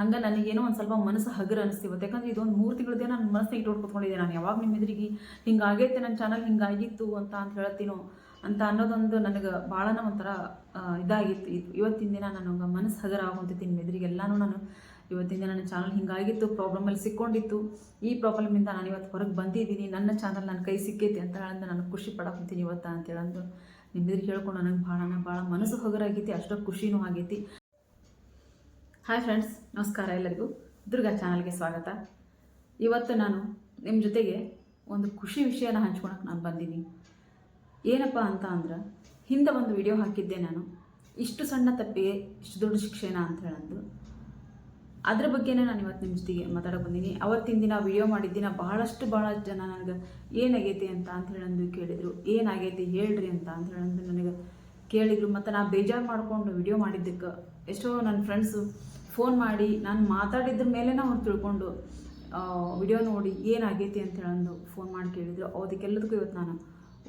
ಹಂಗೆ ನನಗೇನೋ ಒಂದು ಸ್ವಲ್ಪ ಮನಸ್ಸು ಹಗರ ಅನಿಸ್ತಿವತ್ತು ಯಾಕಂದ್ರೆ ಇದೊಂದು ಮೂರು ತಿಂಗಳದೇ ನಾನು ಮನಸ್ಸಿಗೆ ಇಟ್ಕೊಂಡು ಕೂತ್ಕೊಂಡಿದ್ದೆ ನಾನು ಯಾವಾಗ ನಿಮ್ಮ ಎದುರಿಗೆ ಹಿಂಗಾಗೈತೆ ನನ್ನ ಚಾನಲ್ ಹಿಂಗಾಗಿತ್ತು ಅಂತ ಅಂತ ಹೇಳ್ತೀನೋ ಅಂತ ಅನ್ನೋದೊಂದು ನನಗೆ ಭಾಳನ ಒಂಥರ ಇದಾಗಿತ್ತು. ಇವತ್ತಿನ ದಿನ ನನಗೆ ಮನಸ್ಸು ಹಗರ ಆಗುವಂತೈತಿ ನಿಮ್ಮ ಎಲ್ಲಾನು ನಾನು. ಇವತ್ತಿನ ನನ್ನ ಚಾನಲ್ ಹಿಂಗಾಗಿತ್ತು ಪ್ರಾಬ್ಲಮಲ್ಲಿ ಸಿಕ್ಕೊಂಡಿತ್ತು. ಈ ಪ್ರಾಬ್ಲಮಿಂದ ನಾನು ಇವತ್ತು ಹೊರಗೆ ಬಂದಿದ್ದೀನಿ. ನನ್ನ ಚಾನಲ್ ನನ್ನ ಕೈ ಸಿಕ್ಕೈತಿ ಅಂತ ಹೇಳಿದ್ರೆ ನಾನು ಖುಷಿ ಪಡಕೊಂತೀನಿ ಇವತ್ತು ನಿಮ್ಮ ಎದುರಿಗೆ ಹೇಳ್ಕೊಂಡು ನನಗೆ ಭಾಳ ಭಾಳ ಮನಸ್ಸು ಹಗರಾಗೈತಿ ಅಷ್ಟೋ ಖುಷಿನೂ ಆಗೈತಿ. ಹಾಯ್ ಫ್ರೆಂಡ್ಸ್ ನಮಸ್ಕಾರ ಎಲ್ಲರಿಗೂ. ದುರ್ಗಾ ಚಾನಲ್ಗೆ ಸ್ವಾಗತ. ಇವತ್ತು ನಾನು ನಿಮ್ಮ ಜೊತೆಗೆ ಒಂದು ಖುಷಿ ವಿಷಯನ ಹಂಚ್ಕೊಳಕ್ಕೆ ನಾನು ಬಂದೀನಿ. ಏನಪ್ಪ ಅಂತ ಅಂದ್ರೆ, ಹಿಂದೆ ಒಂದು ವಿಡಿಯೋ ಹಾಕಿದ್ದೆ ನಾನು. ಇಷ್ಟು ಸಣ್ಣ ತಪ್ಪಿಗೆ ಇಷ್ಟು ದೊಡ್ಡ ಶಿಕ್ಷೆನ ಅಂತ ಹೇಳಂದು. ಅದ್ರ ಬಗ್ಗೆನೇ ನಾನು ಇವತ್ತು ನಿಮ್ಮ ಜೊತೆಗೆ ಮಾತಾಡೋಕೆ ಬಂದೀನಿ. ಅವತ್ತಿನ ದಿನ ವಿಡಿಯೋ ಮಾಡಿದ್ದಿನ ಬಹಳಷ್ಟು ಭಾಳಷ್ಟು ಜನ ನನಗೆ, ಏನಾಗೈತಿ ಅಂತ ಅಂತ ಹೇಳಂದು ಕೇಳಿದರು. ಏನಾಗೈತಿ ಹೇಳ್ರಿ ಅಂತ ಅಂತ ಹೇಳಂದು ನನಗೆ ಕೇಳಿದರು. ಮತ್ತು ನಾ ಬೇಜಾರು ಮಾಡಿಕೊಂಡು ವಿಡಿಯೋ ಮಾಡಿದ್ದಕ್ಕೆ, ಎಷ್ಟೋ ನನ್ನ ಫ್ರೆಂಡ್ಸು ಫೋನ್ ಮಾಡಿ ನಾನು ಮಾತಾಡಿದ್ರ ಮೇಲೆ ಅವ್ರು ತಿಳ್ಕೊಂಡು ವಿಡಿಯೋ ನೋಡಿ ಏನಾಗೈತಿ ಅಂತ ಹೇಳಂದು ಫೋನ್ ಮಾಡಿ ಕೇಳಿದ್ರು. ಅದಕ್ಕೆಲ್ಲದಕ್ಕೂ ಇವತ್ತು ನಾನು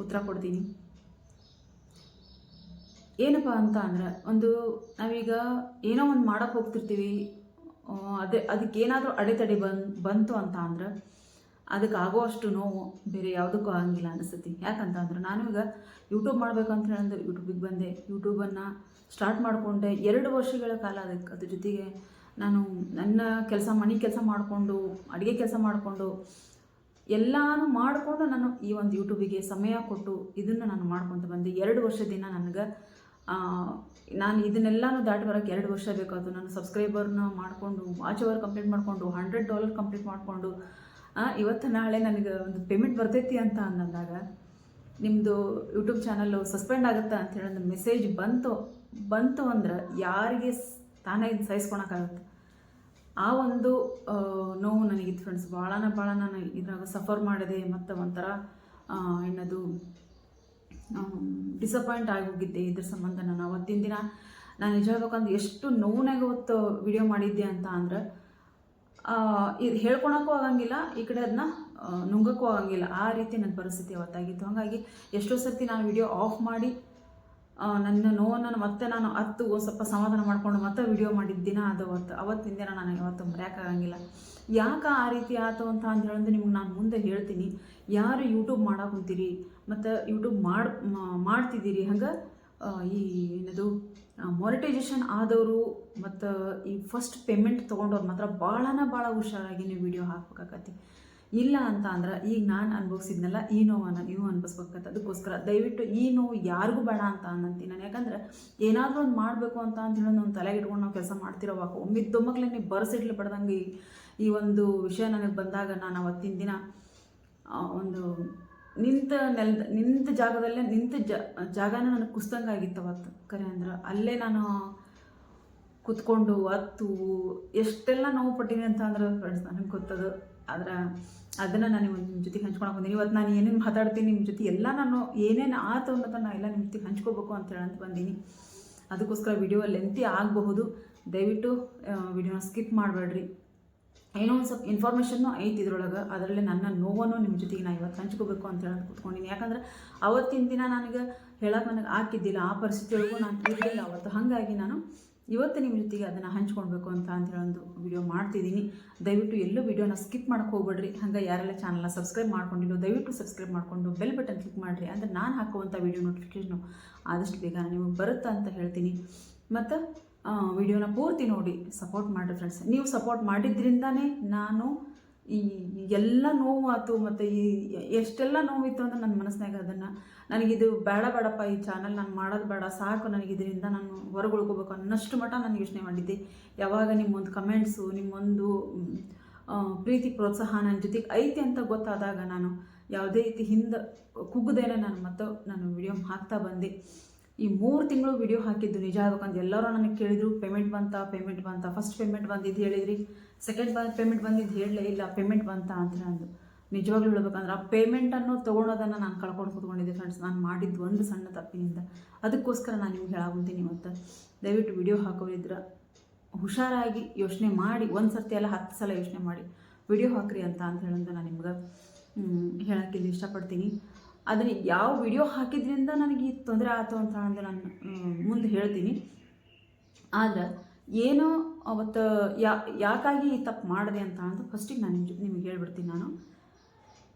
ಉತ್ತರ ಕೊಡ್ತೀನಿ. ಏನಪ್ಪ ಅಂತ ಅಂದ್ರೆ, ಒಂದು ನಾವೀಗ ಏನೋ ಒಂದು ಮಾಡೋಕ್ಕೆ ಹೋಗ್ತಿರ್ತೀವಿ ಅದೇ ಅದಕ್ಕೆ ಏನಾದರೂ ಅಡೆತಡೆ ಬನ್ ಬಂತು ಅಂತ ಅಂದ್ರೆ ಅದಕ್ಕೆ ಆಗೋವಷ್ಟು ನೋವು ಬೇರೆ ಯಾವುದಕ್ಕೂ ಆಗಂಗಿಲ್ಲ ಅನಿಸುತ್ತೆ. ಯಾಕಂತ ಅಂದ್ರೆ ನಾನು ಈಗ ಯೂಟ್ಯೂಬ್ ಮಾಡಬೇಕಂತ ಹೇಳಿದ್ರೆ ಯೂಟ್ಯೂಬಿಗೆ ಬಂದೆ. ಯೂಟ್ಯೂಬನ್ನು ಸ್ಟಾರ್ಟ್ ಮಾಡಿಕೊಂಡೆ ಎರಡು ವರ್ಷಗಳ ಕಾಲ ಅದಕ್ಕೆ ಅದ್ರ ಜೊತೆಗೆ ನಾನು ನನ್ನ ಕೆಲಸ, ಮನೆ ಕೆಲಸ ಮಾಡಿಕೊಂಡು, ಅಡುಗೆ ಕೆಲಸ ಮಾಡಿಕೊಂಡು ಎಲ್ಲಾನು ಮಾಡಿಕೊಂಡು ನಾನು ಈ ಒಂದು ಯೂಟ್ಯೂಬಿಗೆ ಸಮಯ ಕೊಟ್ಟು ಇದನ್ನು ನಾನು ಮಾಡ್ಕೊತ ಬಂದೆ. ಎರಡು ವರ್ಷದಿಂದ ನನಗೆ ನಾನು ಇದನ್ನೆಲ್ಲಾನು ದಾಟಿ ಬರೋಕ್ಕೆ ಎರಡು ವರ್ಷ ಬೇಕಾಯ್ತು. ನಾನು ಸಬ್ಸ್ಕ್ರೈಬರ್ನ ಮಾಡಿಕೊಂಡು ವಾಚ್ ಅವರ್ ಕಂಪ್ಲೀಟ್ ಮಾಡಿಕೊಂಡು ಹಂಡ್ರೆಡ್ ಡಾಲರ್ ಕಂಪ್ಲೀಟ್ ಮಾಡಿಕೊಂಡು ಇವತ್ತು ನಾಳೆ ನನಗೆ ಒಂದು ಪೇಮೆಂಟ್ ಬರ್ತೈತಿ ಅಂತ ಅಂದಾಗ ನಿಮ್ಮದು ಯೂಟ್ಯೂಬ್ ಚಾನಲ್ಲು ಸಸ್ಪೆಂಡ್ ಆಗುತ್ತೆ ಅಂತ ಹೇಳಿ ಒಂದು ಮೆಸೇಜ್ ಬಂತು. ಬಂತು ಅಂದ್ರೆ ಯಾರಿಗೆ ತಾನೇ ಇದು ಸಹಿಸ್ಕೊಳಕ್ಕಾಗುತ್ತೆ. ಆ ಒಂದು ನೋವು ನನಗಿತ್ತು ಫ್ರೆಂಡ್ಸ್ ಭಾಳನ ಭಾಳ ನಾನು ಇದ್ರಾಗ ಸಫರ್ ಮಾಡಿದೆ. ಮತ್ತು ಒಂಥರ ಏನದು ಡಿಸಪಾಯಿಂಟ್ ಆಗಿ ಹೋಗಿದ್ದೆ ಇದ್ರ ಸಂಬಂಧ ನಾನು. ಅವತ್ತಿನ ದಿನ ನಾನು ನಿಜ ಹೇಳ್ಬೇಕಂದ್ರೆ ಎಷ್ಟು ನೋವಿನಾಗ ಅವತ್ತು ವಿಡಿಯೋ ಮಾಡಿದ್ದೆ ಅಂತ ಅಂದ್ರೆ ಇದು ಹೇಳ್ಕೊಳಕ್ಕೂ ಆಗಂಗಿಲ್ಲ, ಈ ಕಡೆ ಅದನ್ನ ನುಂಗಕ್ಕೂ ಆಗಂಗಿಲ್ಲ. ಆ ರೀತಿ ನನ್ನ ಪರಿಸ್ಥಿತಿ ಅವತ್ತಾಗಿತ್ತು. ಹಾಗಾಗಿ ಎಷ್ಟೋ ಸರ್ತಿ ನಾನು ವಿಡಿಯೋ ಆಫ್ ಮಾಡಿ ನನ್ನ ನೋವನ್ನು ಮತ್ತೆ ನಾನು ಹತ್ತು ಸ್ವಲ್ಪ ಸಮಾಧಾನ ಮಾಡಿಕೊಂಡು ಮತ್ತೆ ವಿಡಿಯೋ ಮಾಡಿದ ದಿನ ಅದು ಅವತ್ತು. ಅವತ್ತಿನ ದಿನ ನಾನು ಯಾವತ್ತೂ ಮರೆಯೋಕ್ಕಾಗಂಗಿಲ್ಲ ಯಾಕೆ ಆ ರೀತಿ ಆಯ್ತು ಅಂತ ಅಂತ ಹೇಳಿದ್ರೆ ನಿಮ್ಗೆ ನಾನು ಮುಂದೆ ಹೇಳ್ತೀನಿ. ಯಾರು ಯೂಟ್ಯೂಬ್ ಮಾಡಕ್ಕೆ ಕುಂತೀರಿ ಮತ್ತು ಯೂಟ್ಯೂಬ್ ಮಾಡಿ ಮಾಡ್ತಿದ್ದೀರಿ? ಹಂಗೆ ಈ, ಏನದು ಮಾನಿಟೈಸೇಷನ್ ಆದವರು ಮತ್ತು ಈ ಫಸ್ಟ್ ಪೇಮೆಂಟ್ ತೊಗೊಂಡವ್ರು ಮಾತ್ರ ಭಾಳನ ಭಾಳ ಹುಷಾರಾಗಿ ನೀವು ವಿಡಿಯೋ ಹಾಕ್ಬೇಕಾಗತ್ತೆ ಇಲ್ಲ ಅಂತ ಅಂದ್ರೆ ಈಗ ನಾನು ಅನುಭವಿಸಿದ್ನಲ್ಲ, ಈ ನೋವನ್ನು ನೀವು ಅನ್ಭವಿಸ್ಬೇಕಾಗತ್ತೆ ಅದಕ್ಕೋಸ್ಕರ ದಯವಿಟ್ಟು ಈ ನೋವು ಯಾರಿಗೂ ಬೇಡ ಅಂತ ಅನ್ನಂತೀನಿ ನಾನು. ಯಾಕಂದ್ರೆ ಏನಾದರೂ ಒಂದು ಮಾಡಬೇಕು ಅಂತ ಅಂತೇಳಿ ಒಂದು ತಲೆಗೆ ಇಟ್ಕೊಂಡು ನಾವು ಕೆಲಸ ಮಾಡ್ತಿರೋವಾಗ ಒಮ್ಮಿದ್ದೊಮ್ಮಕ್ಲೆ ನೀವು ಬರಸಿಡ್ಲು ಬಡ್ದಂಗೆ ಈ ಒಂದು ವಿಷಯ ನನಗೆ ಬಂದಾಗ ನಾನು ಅವತ್ತಿನ ದಿನ ಒಂದು ನಿಂತ ನೆಲದ ನಿಂತ ಜಾಗದಲ್ಲೇ ನಿಂತ ಜಾಗನ ನನಗೆ ಕುಸ್ದಂಗೆ ಆಗಿತ್ತು ಅವತ್ತು ಕರೆ ಅಂದ್ರೆ. ಅಲ್ಲೇ ನಾನು ಕುತ್ಕೊಂಡು ಅತ್ತು ಎಷ್ಟೆಲ್ಲ ನೋವು ಪಟ್ಟಿನಿ ಅಂತ ಅಂದ್ರೆ ಫ್ರೆಂಡ್ಸ್ ನನಗೆ ಗೊತ್ತದು. ಆದ್ರೆ ಅದನ್ನು ನಾನು ನಿಮ್ಮ ಜೊತೆಗೆ ಹಂಚ್ಕೊಳಕ್ಕೆ ಬಂದೀನಿ. ಇವತ್ತು ನಾನು ಏನೇನು ಮಾತಾಡ್ತೀನಿ ನಿಮ್ಮ ಜೊತೆ ಎಲ್ಲ ನಾನು ಏನೇನು ಆತು ಅನ್ನೋದನ್ನು ನಾನು ಎಲ್ಲ ನಿಮ್ಮ ಜೊತೆಗೆ ಹಂಚ್ಕೋಬೇಕು ಅಂತ ಹೇಳಂತ ಬಂದೀನಿ. ಅದಕ್ಕೋಸ್ಕರ ವಿಡಿಯೋ ಲೆಂತಿ ಆಗಬಹುದು. ದಯವಿಟ್ಟು ವಿಡಿಯೋನ ಸ್ಕಿಪ್ ಮಾಡಬೇಡ್ರಿ. ಏನೋ ಒಂದು ಸ್ವಲ್ಪ ಇನ್ಫಾರ್ಮೇಷನ್ನು ಐತಿ ಇದ್ರೊಳಗೆ. ಅದರಲ್ಲಿ ನನ್ನ ನೋವನ್ನು ನಿಮ್ಮ ಜೊತೆಗೆ ನಾನು ಇವತ್ತು ಹಂಚ್ಕೋಬೇಕು ಅಂತ ಹೇಳಿ ಕೂತ್ಕೊಂಡಿನಿ. ಯಾಕಂದ್ರೆ ಅವತ್ತಿನ ದಿನ ನನಗೆ ಹೇಳಕ್ಕೆ ನನಗೆ ಹಾಕಿದ್ದಿಲ್ಲ ಆ ಪರಿಸ್ಥಿತಿಯೊಳಗೂ ನಾನು ಇರಲಿಲ್ಲ ಅವತ್ತು. ಹಾಗಾಗಿ ನಾನು ಇವತ್ತು ನಿಮ್ಮ ಜೊತೆಗೆ ಅದನ್ನು ಹಂಚ್ಕೊಳ್ಬೇಕು ಅಂತ ಅಂತೇಳಿ ಒಂದು ವಿಡಿಯೋ ಮಾಡ್ತಿದ್ದೀನಿ. ದಯವಿಟ್ಟು ಎಲ್ಲೂ ವಿಡಿಯೋನ ಸ್ಕಿಪ್ ಮಾಡಕ್ಕೆ ಹೋಗ್ಬೇಡ್ರಿ. ಹಂಗೆ ಯಾರೆಲ್ಲ ಚಾನಲ್ನ ಸಬ್ಸ್ಕ್ರೈಬ್ ಮಾಡ್ಕೊಂಡಿಲ್ಲ, ದಯವಿಟ್ಟು ಸಬ್ಸ್ಕ್ರೈಬ್ ಮಾಡಿಕೊಂಡು ಬೆಲ್ ಬಟನ್ ಕ್ಲಿಕ್ ಮಾಡಿರಿ ಅಂದರೆ ನಾನು ಹಾಕುವಂಥ ವಿಡಿಯೋ ನೋಟಿಫಿಕೇಷನು ಆದಷ್ಟು ಬೇಗ ನಿಮಗೆ ಬರುತ್ತಾ ಅಂತ ಹೇಳ್ತೀನಿ. ಮತ್ತು ವಿಡಿಯೋನ ಪೂರ್ತಿ ನೋಡಿ ಸಪೋರ್ಟ್ ಮಾಡಿ ಫ್ರೆಂಡ್ಸ್ ನೀವು ಸಪೋರ್ಟ್ ಮಾಡಿದ್ರಿಂದಾನೇ ನಾನು ಈ ಎಲ್ಲ ನೋವು ಆಯ್ತು ಮತ್ತು ಈ ಎಷ್ಟೆಲ್ಲ ನೋವಿತ್ತು ಅಂತ ನನ್ನ ಮನಸ್ಸಿನಾಗ ಅದನ್ನು, ನನಗಿದು ಬೇಡ ಬೇಡಪ್ಪ ಈ ಚಾನಲ್ ನಾನು ಮಾಡೋದು ಬೇಡ, ಸಾಕು ನನಗೆ ಇದರಿಂದ ನಾನು ಹೊರಗೆ ಉಳ್ಕೋಬೇಕು ಅನ್ನಷ್ಟು ಮಟ್ಟ ನಾನು ಯೋಚನೆ ಮಾಡಿದ್ದೆ. ಯಾವಾಗ ನಿಮ್ಮೊಂದು ಕಮೆಂಟ್ಸು ನಿಮ್ಮೊಂದು ಪ್ರೀತಿ ಪ್ರೋತ್ಸಾಹ ನನ್ನ ಜೊತೆಗೆ ಐತಿ ಅಂತ ಗೊತ್ತಾದಾಗ ನಾನು ಯಾವುದೇ ರೀತಿ ಹಿಂದೆ ಕುಗ್ಗದೇನೆ ನಾನು ಮತ್ತೆ ನಾನು ವಿಡಿಯೋ ಹಾಕ್ತಾ ಬಂದೆ. ಈ ಮೂರು ತಿಂಗಳು ವಿಡಿಯೋ ಹಾಕಿದ್ದು ನಿಜ ಆಗ್ಬೇಕಂತ ಎಲ್ಲರೂ ನನಗೆ ಕೇಳಿದ್ರು ಪೇಮೆಂಟ್ ಬಂತ? ಪೇಮೆಂಟ್ ಬಂತ? ಫಸ್ಟ್ ಪೇಮೆಂಟ್ ಬಂದಿದ್ದು ಹೇಳಿದ್ರಿ. ಸೆಕೆಂಡ್ ಬಂದು ಪೇಮೆಂಟ್ ಬಂದಿದ್ದು ಹೇಳಲೇ ಇಲ್ಲ ಪೇಮೆಂಟ್ ಬಂತ? ಅಂತ ಅಂದು ನಿಜವಾಗ್ಲೂ ಹೇಳ್ಬೇಕಂದ್ರೆ ಆ ಪೇಮೆಂಟನ್ನು ತೊಗೊಳೋದನ್ನು ನಾನು ಕಳ್ಕೊಂಡು ಕೂತ್ಕೊಂಡಿದ್ದೆ ಫ್ರೆಂಡ್ಸ್ ನಾನು ಮಾಡಿದ್ದು ಒಂದು ಸಣ್ಣ ತಪ್ಪಿನಿಂದ. ಅದಕ್ಕೋಸ್ಕರ ನಾನು ನಿಮ್ಗೆ ಹೇಳಾಗುತ್ತೀನಿ ಇವತ್ತು. ದಯವಿಟ್ಟು ವಿಡಿಯೋ ಹಾಕೋರಿದ್ರೆ ಹುಷಾರಾಗಿ ಯೋಚನೆ ಮಾಡಿ ಒಂದು ಸರ್ತಿ ಎಲ್ಲ ಹತ್ತು ಸಲ ಯೋಚನೆ ಮಾಡಿ. ವಿಡಿಯೋ ಹಾಕ್ರಿ ಅಂತ ಅಂತ ಹೇಳೋದು ನಾನು ನಿಮ್ಗೆ ಹೇಳೋಕ್ಕೆ ಇಲ್ಲಿ ಇಷ್ಟಪಡ್ತೀನಿ. ಅದನ್ನು ಯಾವ ವಿಡಿಯೋ ಹಾಕಿದ್ರಿಂದ ನನಗೆ ಈ ತೊಂದರೆ ಆಯಿತು ಅಂತ ಅಂದ್ರೆ ನಾನು ಮುಂದೆ ಹೇಳ್ತೀನಿ. ಆದ್ರೆ ಏನು ಅವತ್ತು ಯಾ, ಯಾಕಾಗಿ ಈ ತಪ್ಪು ಮಾಡಿದೆ ಅಂತ ಅಂದ್ರೆ ಫಸ್ಟಿಗೆ ನಾನು ನಿಮ್ಗೆ ಹೇಳ್ಬಿಡ್ತೀನಿ ನಾನು.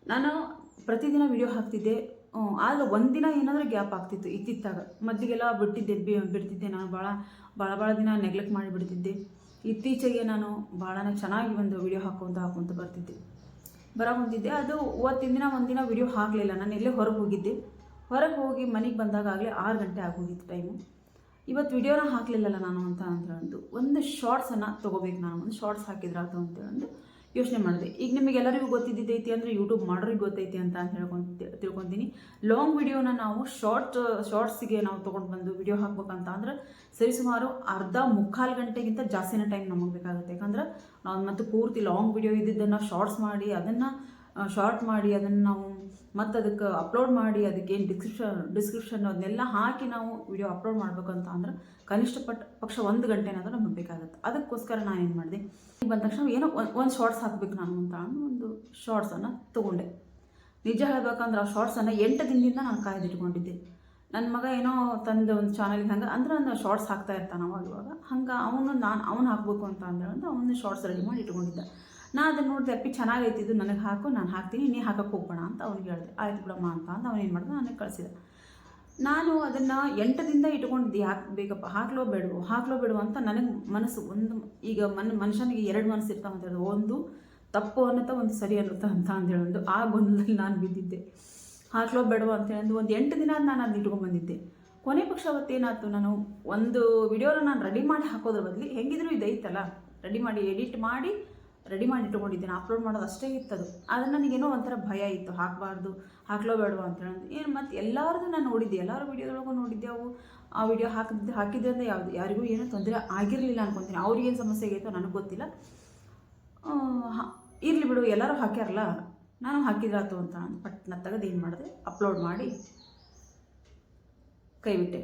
ನಾನು ಪ್ರತಿದಿನ ವಿಡಿಯೋ ಹಾಕ್ತಿದ್ದೆ. ಆದ್ರೆ ಒಂದಿನ ಏನಾದರೂ ಗ್ಯಾಪ್ ಆಗ್ತಿತ್ತು, ಇತ್ತಿತ್ತಾಗ. ಮೊದಲಿಗೆಲ್ಲ ಬಿಟ್ಟಿದ್ದೆ, ಬಿ, ಬಿಡ್ತಿದ್ದೆ ನಾನು ಭಾಳ ಭಾಳ ಭಾಳ ದಿನ ನೆಗ್ಲೆಕ್ಟ್ ಮಾಡಿಬಿಡ್ತಿದ್ದೆ. ಇತ್ತೀಚೆಗೆ ನಾನು ಭಾಳನೇ ಚೆನ್ನಾಗಿ ಒಂದು ವಿಡಿಯೋ ಹಾಕೊಂತ ಹಾಕೊಂತ ಬರ್ತಿದ್ದೆ. ಬರೋ ಬಂದಿದ್ದೆ ಅದು ಅವತ್ತಿನ ದಿನ ಒಂದಿನ ವಿಡಿಯೋ ಹಾಕಲಿಲ್ಲ. ನಾನು ಎಲ್ಲೇ ಹೊರಗೆ ಹೋಗಿದ್ದೆ. ಹೊರಗೆ ಹೋಗಿ ಮನೆಗೆ ಬಂದಾಗ ಆಗಲೇ ಆರು ಗಂಟೆ ಆಗೋಗಿತ್ತು ಟೈಮು ಇವತ್ತು ವಿಡಿಯೋನ ಹಾಕಲಿಲ್ಲಲ್ಲ ನಾನು ಅಂತ ಅಂದ್ರೆ ಒಂದು ಶಾರ್ಟ್ಸನ್ನು ತೊಗೋಬೇಕು ನಾನು. ಒಂದು ಶಾರ್ಟ್ಸ್ ಹಾಕಿದ್ರಾತು ಅಂತ ಒಂದು ಯೋಚನೆ ಮಾಡಿದೆ. ಈಗ ನಿಮಗೆಲ್ಲರಿಗೂ ಗೊತ್ತಿದ್ದೈತಿ ಅಂದರೆ ಯೂಟ್ಯೂಬ್ ಮಾಡೋರಿಗೆ ಗೊತ್ತೈತಿ ಅಂತ ಅಂತ ಹೇಳ್ಕೊಂತ ತಿಳ್ಕೊತೀನಿ. ಲಾಂಗ್ ವಿಡಿಯೋನ ನಾವು ಶಾರ್ಟ್ ಶಾರ್ಟ್ಸಿಗೆ ನಾವು ತೊಗೊಂಡು ಬಂದು ವಿಡಿಯೋ ಹಾಕ್ಬೇಕಂತ ಅಂದ್ರೆ ಸರಿಸುಮಾರು ಅರ್ಧ ಮುಕ್ಕಾಲು ಗಂಟೆಗಿಂತ ಜಾಸ್ತಿನ ಟೈಮ್ ನಮಗೆ ಬೇಕಾಗುತ್ತೆ. ಯಾಕಂದ್ರೆ ಮತ್ತು ಪೂರ್ತಿ ಲಾಂಗ್ ವಿಡಿಯೋ ಇದ್ದಿದ್ದನ್ನು ಶಾರ್ಟ್ಸ್ ಮಾಡಿ ಅದನ್ನು ಶಾರ್ಟ್ ಮಾಡಿ ಅದನ್ನು ನಾವು ಮತ್ತು ಅದಕ್ಕೆ ಅಪ್ಲೋಡ್ ಮಾಡಿ ಅದಕ್ಕೆ ಏನು ಡಿಸ್ಕ್ರಿಪ್ಷನ್ ಡಿಸ್ಕ್ರಿಪ್ಷನ್ ಅದನ್ನೆಲ್ಲ ಹಾಕಿ ನಾವು ವಿಡಿಯೋ ಅಪ್ಲೋಡ್ ಮಾಡ್ಬೇಕಂತ ಅಂದ್ರೆ ಕನಿಷ್ಠ ಪಟ್, ಪಕ್ಷ ಒಂದು ಗಂಟೆನಾದರೂ ನಮಗೆ ಬೇಕಾಗುತ್ತೆ. ಅದಕ್ಕೋಸ್ಕರ ನಾನು ಏನು ಮಾಡಿದೆ ಬಂದ ತಕ್ಷಣ ಏನೋ ಒಂದು ಶಾರ್ಟ್ಸ್ ಹಾಕ್ಬೇಕು ನಾನು ಅಂತ ಒಂದು ಶಾರ್ಟ್ಸನ್ನು ತೊಗೊಂಡೆ. ನಿಜ ಹೇಳ್ಬೇಕಂದ್ರೆ ಆ ಶಾರ್ಟ್ಸನ್ನು ಎಂಟು ದಿನದಿಂದ ನಾನು ಕಾಯ್ದಿಟ್ಕೊಂಡಿದ್ದೆ. ನನ್ನ ಮಗ ಏನೋ ತಂದು ಒಂದು ಚಾನಲ್ಗೆ ಹಂಗೆ, ಅಂದ್ರೆ ಒಂದು ಶಾರ್ಟ್ಸ್ ಹಾಕ್ತಾ ಇರ್ತಾನೆ ಅವಾಗ ಇವಾಗ, ಹಂಗೆ ಅವನು ನಾನು, ಅವ್ನು ಹಾಕಬೇಕು ಅಂತ ಅಂದ್ರೆ ಅವನು ಶಾರ್ಟ್ಸ್ ರೆಡಿ ಮಾಡಿ ಇಟ್ಕೊಂಡಿದ್ದ. ನಾ ಅದನ್ನು ನೋಡಿದೆ, ಅಪ್ಪಿ ಚೆನ್ನಾಗೈತಿ ಇದು, ನನಗೆ ಹಾಕು, ನಾನು ಹಾಕ್ತೀನಿ, ನೀ ಹಾಕಕ್ಕೆ ಹೋಗೋಣ ಅಂತ ಅವ್ನು ಹೇಳಿದೆ. ಆಯ್ತು ಬಿಡಮ್ಮ ಅಂತ ಅಂತ ಅವನೇನು ಮಾಡಿದೆ, ನನಗೆ ಕಳಿಸಿದ. ನಾನು ಅದನ್ನು ಎಂಟು ದಿನದ ಇಟ್ಕೊಂಡಿದ್ದೆ, ಯಾಕೆ ಬೇಕಪ್ಪ, ಹಾಕ್ಲೋ ಬೇಡವೋ ಹಾಕ್ಲೋ ಬೇಡವೋ ಅಂತ ನನಗೆ ಮನಸ್ಸು ಒಂದು, ಈಗ ಮನ್, ಮನುಷ್ಯನಿಗೆ ಎರಡು ಮನಸ್ಸು ಇರ್ತಾವೆ ಅಂತ ಹೇಳಿದ್ರು ಒಂದು, ತಪ್ಪು ಅನ್ನತ ಒಂದು ಸರಿ ಅನ್ನುತ್ತಾ ಅಂತ ಅಂದೇಳಿ ಒಂದು ಆ ಗೊಂದಲದಲ್ಲಿ ನಾನು ಬಿದ್ದಿದ್ದೆ. ಹಾಕ್ಲೋ ಬೇಡವೋ ಅಂತ ಹೇಳಿ ಒಂದು ಎಂಟು ದಿನ ನಾನು ಅದನ್ನ ಇಟ್ಕೊಂಡ್ಬಂದಿದ್ದೆ. ಕೊನೆ ಪಕ್ಷ ಅವತ್ತೇನಾಯ್ತು, ನಾನು ಒಂದು ವಿಡಿಯೋನ ನಾನು ರೆಡಿ ಮಾಡಿ ಹಾಕೋದ್ರ ಬದಲು, ಹೆಂಗಿದ್ರು ಇದೈತಲ್ಲ ರೆಡಿ ಮಾಡಿ ಎಡಿಟ್ ಮಾಡಿ ರೆಡಿ ಮಾಡಿ ಇಟ್ಕೊಂಡಿದ್ದೀನಿ ಅಪ್ಲೋಡ್ ಮಾಡೋದು ಅಷ್ಟೇ ಇತ್ತದು. ಆದರೆ ನನಗೇನೋ ಒಂಥರ ಭಯ ಇತ್ತು, ಹಾಕಬಾರ್ದು, ಹಾಕ್ಲೋ ಬೇಡವ ಅಂತ ಹೇಳಿ ಏನು ಮತ್ತು ಎಲ್ಲರದು ನಾನು ನೋಡಿದ್ದೆ, ಎಲ್ಲರ ವೀಡಿಯೋದೊಳಗೂ ನೋಡಿದ್ದೆ ಅವು. ಆ ವಿಡಿಯೋ ಹಾಕಿದ್ದು ಹಾಕಿದ್ರಿಂದ ಯಾವುದು, ಯಾರಿಗೂ ಏನೂ ತೊಂದರೆ ಆಗಿರಲಿಲ್ಲ ಅನ್ಕೊತೀನಿ. ಅವ್ರಿಗೇನು ಸಮಸ್ಯೆ ಆಗೈತೋ ನನಗೆ ಗೊತ್ತಿಲ್ಲ. ಇರಲಿ ಬಿಡು, ಎಲ್ಲರೂ ಹಾಕ್ಯಾರಲ್ಲ, ನಾನು ಹಾಕಿದ್ರಾತು ಅಂತ ಬಟ್ ಪಟ್ನ ತೆಗೆದು ಏನು ಮಾಡಿದೆ ಅಪ್ಲೋಡ್ ಮಾಡಿ ಕೈಬಿಟ್ಟೆ.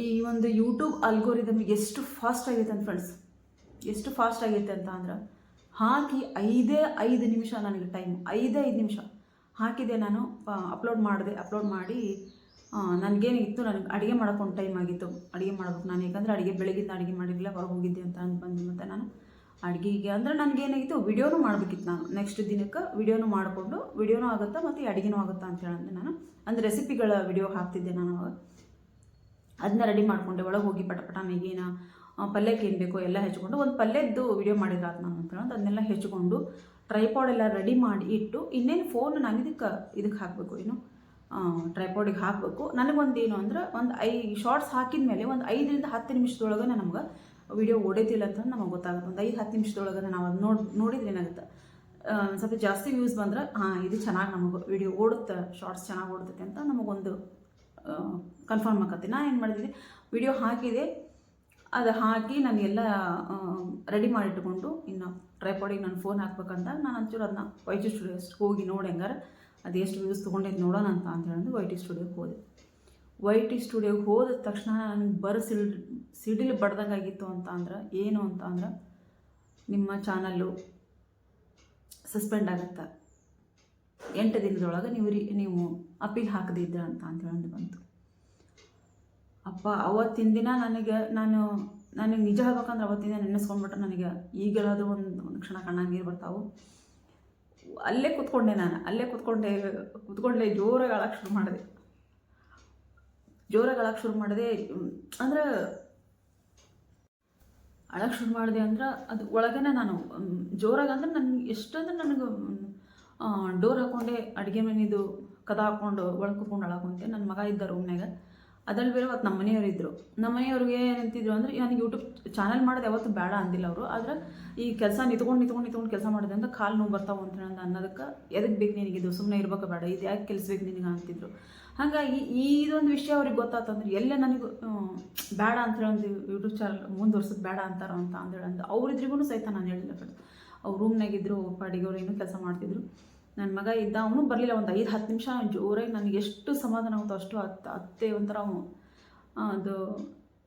ಈ ಒಂದು ಯೂಟ್ಯೂಬ್ ಅಲ್ಗೋರಿದಮ್ ಎಷ್ಟು ಫಾಸ್ಟ್ ಆಗೈತೆ ಅಂತ ಫ್ರೆಂಡ್ಸ್ ಎಷ್ಟು ಫಾಸ್ಟ್ ಆಗೈತೆ ಅಂತ ಅಂದ್ರೆ ಹಾಕಿ ಐದೇ ಐದು ನಿಮಿಷ ನನಗೆ ಟೈಮ್ ಐದೇ ಐದು ನಿಮಿಷ ಹಾಕಿದೆ ನಾನು ಅಪ್ಲೋಡ್ ಮಾಡಿದೆ ಅಪ್ಲೋಡ್ ಮಾಡಿ ನನಗೇನಿತ್ತು ನನಗೆ ಅಡುಗೆ ಮಾಡೋಕ್ಕೊಂದು ಟೈಮ್ ಆಗಿತ್ತು. ಅಡುಗೆ ಮಾಡ್ಬೇಕು ನಾನು, ಯಾಕಂದರೆ ಅಡುಗೆ ಬೆಳಗಿಂದ ಅಡುಗೆ ಮಾಡಿರಲಿಲ್ಲ, ಹೊರಗೆ ಹೋಗಿದ್ದೆ ಅಂತ ಅಂದು ಬಂದು ಮತ್ತು ನಾನು ಅಡುಗೆಗೆ. ಅಂದರೆ ನನಗೇನಾಗಿತ್ತು ವಿಡಿಯೋನು ಮಾಡಬೇಕಿತ್ತು ನಾನು. ನೆಕ್ಸ್ಟ್ ದಿನಕ್ಕೆ ವಿಡಿಯೋನೂ ಮಾಡಿಕೊಂಡು, ವಿಡಿಯೋನೂ ಆಗುತ್ತಾ ಮತ್ತು ಅಡುಗೆನೂ ಆಗುತ್ತಾ ಅಂತ ಹೇಳಿದೆ ನಾನು. ಅಂದರೆ ರೆಸಿಪಿಗಳ ವಿಡಿಯೋ ಹಾಕ್ತಿದ್ದೆ ನಾನು ಅವಾಗ. ಅದನ್ನ ರೆಡಿ ಮಾಡಿಕೊಂಡೆ, ಒಳಗೆ ಹೋಗಿ ಪಟ ಪಟ ಪಲ್ಯಕ್ಕೆ ಏನು ಬೇಕೋ ಎಲ್ಲ ಹೆಚ್ಕೊಂಡು ಒಂದು ಪಲ್ಯದ್ದು ವಿಡಿಯೋ ಮಾಡಿದ್ರಾತು ನಾನು ಫ್ರೆಂಡ್ ಅದನ್ನೆಲ್ಲ ಹೆಚ್ಕೊಂಡು ಟ್ರೈಪಾಡ್ ಎಲ್ಲ ರೆಡಿ ಮಾಡಿ ಇಟ್ಟು ಇನ್ನೇನು ಫೋನ್ ನಾನು ಇದಕ್ಕೆ ಇದಕ್ಕೆ ಹಾಕಬೇಕು ಏನು? ಟ್ರೈಪಾಡಿಗೆ ಹಾಕಬೇಕು. ನನಗೊಂದು ಏನು ಅಂದ್ರೆ ಒಂದು ಐ ಶಾರ್ಟ್ಸ್ ಹಾಕಿದ ಮೇಲೆ ಒಂದು ಐದರಿಂದ ಹತ್ತು ನಿಮಿಷದೊಳಗೆ ನಮ್ಗೆ ವಿಡಿಯೋ ಓಡೈತಿಲ್ಲ ಅಂತ ನಮಗೆ ಗೊತ್ತಾಗುತ್ತೆ. ಒಂದು ಐದು, ಹತ್ತು ನಿಮಿಷದೊಳಗೆ ನಾವು ಅದು ನೋಡಿ, ನೋಡಿದ್ರೆ ಏನಾಗುತ್ತೆ? ಸ್ವಲ್ಪ ಜಾಸ್ತಿ ವ್ಯೂಸ್ ಬಂದ್ರೆ ಹಾಂ ಇದು ಚೆನ್ನಾಗಿ ನಮಗೆ ವಿಡಿಯೋ ಓಡುತ್ತೆ ಶಾರ್ಟ್ಸ್ ಚೆನ್ನಾಗಿ ಓಡುತ್ತೆ ಅಂತ ನಮಗೊಂದು ಕನ್ಫರ್ಮ್ ಆಕತ್ತೆ. ನಾನು ಏನು ಮಾಡಿದ್ದೀನಿ ವಿಡಿಯೋ ಹಾಕಿದೆ. ಅದು ಹಾಕಿ ನಾನು ಎಲ್ಲ ರೆಡಿ ಮಾಡಿಟ್ಕೊಂಡು ಇನ್ನು ಟ್ರೈಪಾಡಿಗೆ ನಾನು ಫೋನ್ ಹಾಕ್ಬೇಕಂತ ನಾನು ಒಂಚೂರು ಅದನ್ನ ವೈ ಟಿ ಸ್ಟುಡಿಯೋ ಹೋಗಿ ನೋಡಿ ಹೆಂಗಾರೆ ಅದು ಎಷ್ಟು ವ್ಯೂಸ್ ತೊಗೊಂಡಿದ್ದು ನೋಡೋಣ ಅಂತ ಅಂತ ವೈ ಟಿ ಸ್ಟುಡಿಯೋಗೆ ಹೋದೆ. ವೈ ಟಿ ಸ್ಟುಡಿಯೋಗೆ ಹೋದ ತಕ್ಷಣ ನನಗೆ ಬರೋ ಸಿಲ್, ಸಿಡಿಲು ಬಡ್ದಂಗಾಗಿತ್ತು ಅಂತ ಅಂದ್ರೆ, ಏನು ಅಂತ ಅಂದ್ರೆ ನಿಮ್ಮ ಚಾನಲ್ಲು ಸಸ್ಪೆಂಡ್ ಆಗುತ್ತೆ. ಎಂಟು ದಿನದೊಳಗೆ ನೀವು ರೀ, ನೀವು ಅಪೀಲ್ ಹಾಕದಿದ್ದೆ ಅಂತ ಅಂತ ಹೇಳಿ ಬಂತು. ಅಪ್ಪ, ಅವತ್ತಿನ ದಿನ ನನಗೆ ನಾನು, ನನಗೆ ನಿಜ ಹೇಳ್ಬೇಕಂದ್ರೆ ಅವತ್ತಿನ ದಿನ ನೆನೆಸ್ಕೊಂಡ್ಬಿಟ್ರೆ ನನಗೆ ಈಗೆಲ್ಲಾದರೂ ಒಂದು ಒಂದು ಕ್ಷಣ ಕಣ್ಣ ನೀರು ಬರ್ತಾವೆ. ಅಲ್ಲೇ ಕೂತ್ಕೊಂಡೆ ನಾನು, ಅಲ್ಲೇ ಕೂತ್ಕೊಂಡೆ, ಕುತ್ಕೊಂಡೆ ಜೋರಾಗಿ ಅಳಕ್ಕೆ ಶುರು ಮಾಡಿದೆ. ಜೋರಾಗಿ ಅಳಕ್ಕೆ ಶುರು ಮಾಡಿದೆ. ಅಂದ್ರೆ ಅಳಕ್ಕೆ ಶುರು ಮಾಡಿದೆ ಅಂದ್ರೆ ಅದು ಒಳಗೇನೆ ನಾನು, ಜೋರಾಗಿ ಅಂದ್ರೆ ನನಗೆ ಎಷ್ಟಂದ್ರೆ ನನಗೆ ಡೋರ್ ಹಾಕ್ಕೊಂಡೆ ಅಡುಗೆ ಮನೆದು ಕದ ಹಾಕ್ಕೊಂಡು ಒಳಗೆ ಕೂತ್ಕೊಂಡು ಅಳಕೊಂತೆ ನನ್ನ ಮಗ ಇದ್ದ ರೂಮ್ನಾಗ ಅದ್ರಲ್ಲಿ ಬೇರೆ ಅವತ್ತು ನಮ್ಮ ಮನೆಯವರು ಇದ್ದರು ನಮ್ಮ ಮನೆಯವ್ರಿಗೆ ಏನಂತಿದ್ರು ಅಂದರೆ ನನಗೆ ಯೂಟ್ಯೂಬ್ ಚಾನಲ್ ಮಾಡೋದು ಯಾವತ್ತೂ ಬೇಡ ಅಂದಿಲ್ಲ ಅವರು. ಆದ್ರೆ ಈ ಕೆಲಸ ನಿಂತ್ಕೊಂಡು ನಿಂತ್ಕೊಂಡು ನಿಂತ್ಕೊಂಡು ಕೆಲಸ ಮಾಡಿದೆ ಅಂತ ಕಾಲು ನೋವು ಬರ್ತಾವೆ ಅಂತ ನಾನು ಅನ್ನೋದಕ್ಕೆ ಎದಕ್ಕೆ ಬೇಕು ನಿನಗೆ ಇದು ಸುಮ್ಮನೆ ಇರ್ಬೇಕು ಬೇಡ, ಇದು ಯಾಕೆ ಕೆಲಸಬೇಕು ನಿನಗೆ ಅಂತಿದ್ರು. ಹಾಗಾಗಿ ಇದೊಂದು ವಿಷಯ ಅವ್ರಿಗೆ ಗೊತ್ತಾತಂದ್ರೆ, ಎಲ್ಲೇ ನನಗೆ ಬೇಡ ಅಂತ ಹೇಳಿ ಯೂಟ್ಯೂಬ್ ಚಾನಲ್ ಮುಂದುವರ್ಸೋದು ಬೇಡ ಅಂತಾರ ಅಂತ ಅಂದೇಳಿ ಅಂದು ಅವ್ರಿದ್ರಿಗೂ ಸಹಿತ ನಾನು ಹೇಳಿಲ್ಲ ಕಡೆ ಅವ್ರು ರೂಮ್ನಾಗಿದ್ದರು ಅವ್ರು ಏನೋ ಕೆಲಸ ಮಾಡ್ತಿದ್ರು. ನನ್ನ ಮಗ ಇದ್ದ ಅವನು ಬರಲಿಲ್ಲ, ಒಂದು ಐದು, ಹತ್ತು ನಿಮಿಷ ಜೋರಾಗಿ ನನಗೆ ಎಷ್ಟು ಸಮಾಧಾನ ಆಗುತ್ತೋ ಅಷ್ಟು ಅತ್ತೆ ಅತ್ತೆ ಒಂಥರ ಅವನು. ಅದು,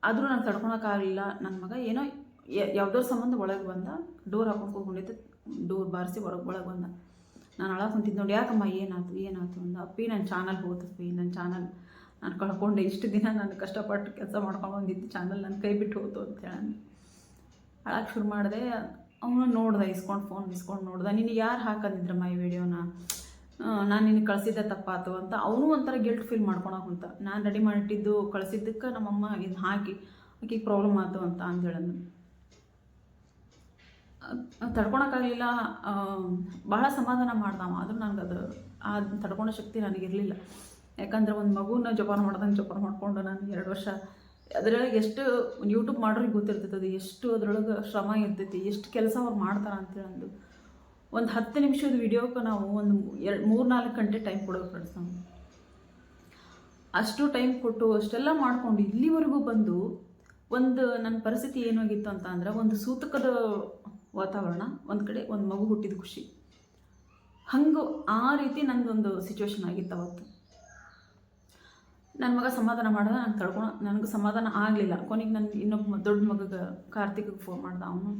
ಆದರೂ ನಾನು ತಡ್ಕೊಳಕ್ಕಾಗಲಿಲ್ಲ ನನ್ನ ಮಗ ಏನೋ ಯಾವುದೋ ಸಂಬಂಧ ಒಳಗೆ ಬಂದ, ಡೋರ್ ಹಾಕೊಂಡು ಕೂತ್ಕೊಂಡಿದ್ದೆ, ಡೋರ್ ಬಾರಿಸಿ ಒಳಗೆ ಒಳಗೆ ಬಂದ. ನಾನು ಅಳಕ್ಕೆ ಕುಂತಿದ್ದು ನೋಡಿ ಯಾಕಮ್ಮ ಏನಾಯ್ತು ಏನಾಯ್ತು ಅಂದ, ಅಪ್ಪಿ ನನ್ನ ಚಾನಲ್ ಹೋತಪ್ಪಿ ನನ್ನ ಚಾನಲ್. ನಾನು ಕಳ್ಕೊಂಡೆ ಇಷ್ಟು ದಿನ, ನಾನು ಕಷ್ಟಪಟ್ಟು ಕೆಲಸ ಮಾಡ್ಕೊಂಡು ಬಂದಿದ್ದು, ಚಾನಲ್ ನನ್ನ ಕೈ ಬಿಟ್ಟು ಹೋಯ್ತು ಅಂತ ಹೇಳಿ ಅಳಕ್ಕೆ ಶುರು ಮಾಡಿದೆ ಅವನು ನೋಡ್ದೆ, ಇಸ್ಕೊಂಡು ಫೋನ್ ಇಸ್ಕೊಂಡು ನೋಡ್ದೆ, ನಿನಗೆ ಯಾರು ಹಾಕೋದಿದ್ರಮ್ಮ ಈ ವಿಡಿಯೋನ ನಾನು ನಿನಗೆ ಕಳಿಸಿದ್ದೆ ತಪ್ಪಾತು ಅಂತ ಅವನು ಒಂಥರ ಗಿಲ್ಟ್ ಫೀಲ್ ಮಾಡ್ಕೊಳಕ್ಕೆ ಅಂತ ನಾನು ರೆಡಿ ಮಾಡಿಟ್ಟಿದ್ದು ಕಳಿಸಿದ್ದಕ್ಕೆ ನಮ್ಮಮ್ಮ ಇದು ಹಾಕಿ ಆಕೆಗೆ ಪ್ರಾಬ್ಲಮ್ ಆಯಿತು ಅಂತ ಅಂದೇಳಂದು ತಡ್ಕೊಳಕ್ಕಾಗಲಿಲ್ಲ ಬಹಳ ಸಮಾಧಾನ ಮಾಡ್ದಾವ ಆದರೂ ನನಗೆ ಅದು, ಆ ತಡ್ಕೊಳೋ ಶಕ್ತಿ ನನಗಿರಲಿಲ್ಲ ಯಾಕಂದ್ರೆ ಒಂದು ಮಗುನ ಜೋಪಾನ ಮಾಡ್ದಂಗೆ ಜೋಪಾನ ಮಾಡ್ಕೊಂಡು ನಾನು ಎರಡು ವರ್ಷ ಅದರೊಳಗೆ ಎಷ್ಟು ಯೂಟ್ಯೂಬ್ ಮಾಡೋರಿಗೆ ಗೊತ್ತಿರ್ತೈತೆ ಅದು, ಎಷ್ಟು ಅದ್ರೊಳಗೆ ಶ್ರಮ ಇರ್ತೈತಿ, ಎಷ್ಟು ಕೆಲಸ ಅವ್ರು ಮಾಡ್ತಾರೆ ಅಂತೇಳಿ ಅಂದು ಒಂದು ಹತ್ತು ನಿಮಿಷದ ವಿಡಿಯೋಕ್ಕೆ ನಾವು ಒಂದು ಎರಡು, ಮೂರು, ನಾಲ್ಕು ಗಂಟೆ ಟೈಮ್ ಕೊಡೋದು ಫ್ರೆಂಡ್ಸ್ ನಾವು ಅಷ್ಟು ಟೈಮ್ ಕೊಟ್ಟು ಅಷ್ಟೆಲ್ಲ ಮಾಡಿಕೊಂಡು ಇಲ್ಲಿವರೆಗೂ ಬಂದು ಒಂದು ನನ್ನ ಪರಿಸ್ಥಿತಿ ಏನಾಗಿತ್ತು ಅಂತ ಅಂದ್ರೆ ಒಂದು ಸೂತಕದ ವಾತಾವರಣ, ಒಂದು ಕಡೆ ಒಂದು ಮಗು ಹುಟ್ಟಿದ ಖುಷಿ. ಹಂಗೆ ಆ ರೀತಿ ನಂದೊಂದು ಸಿಚುವೇಶನ್ ಆಗಿತ್ತು ಅವತ್ತು. ನನ್ನ ಮಗ ಸಮಾಧಾನ ಮಾಡಿದ, ನಾನು ತಡ್ಕೊಳ ನನಗೆ ಸಮಾಧಾನ ಆಗಲಿಲ್ಲ. ಕೊನೆಗೆ ನನ್ನ ಇನ್ನೊಬ್ಬ ದೊಡ್ಡ ಮಗಗೆ ಕಾರ್ತಿಕ್ಗೆ ಫೋನ್ ಮಾಡ್ದೆ ಅವನು.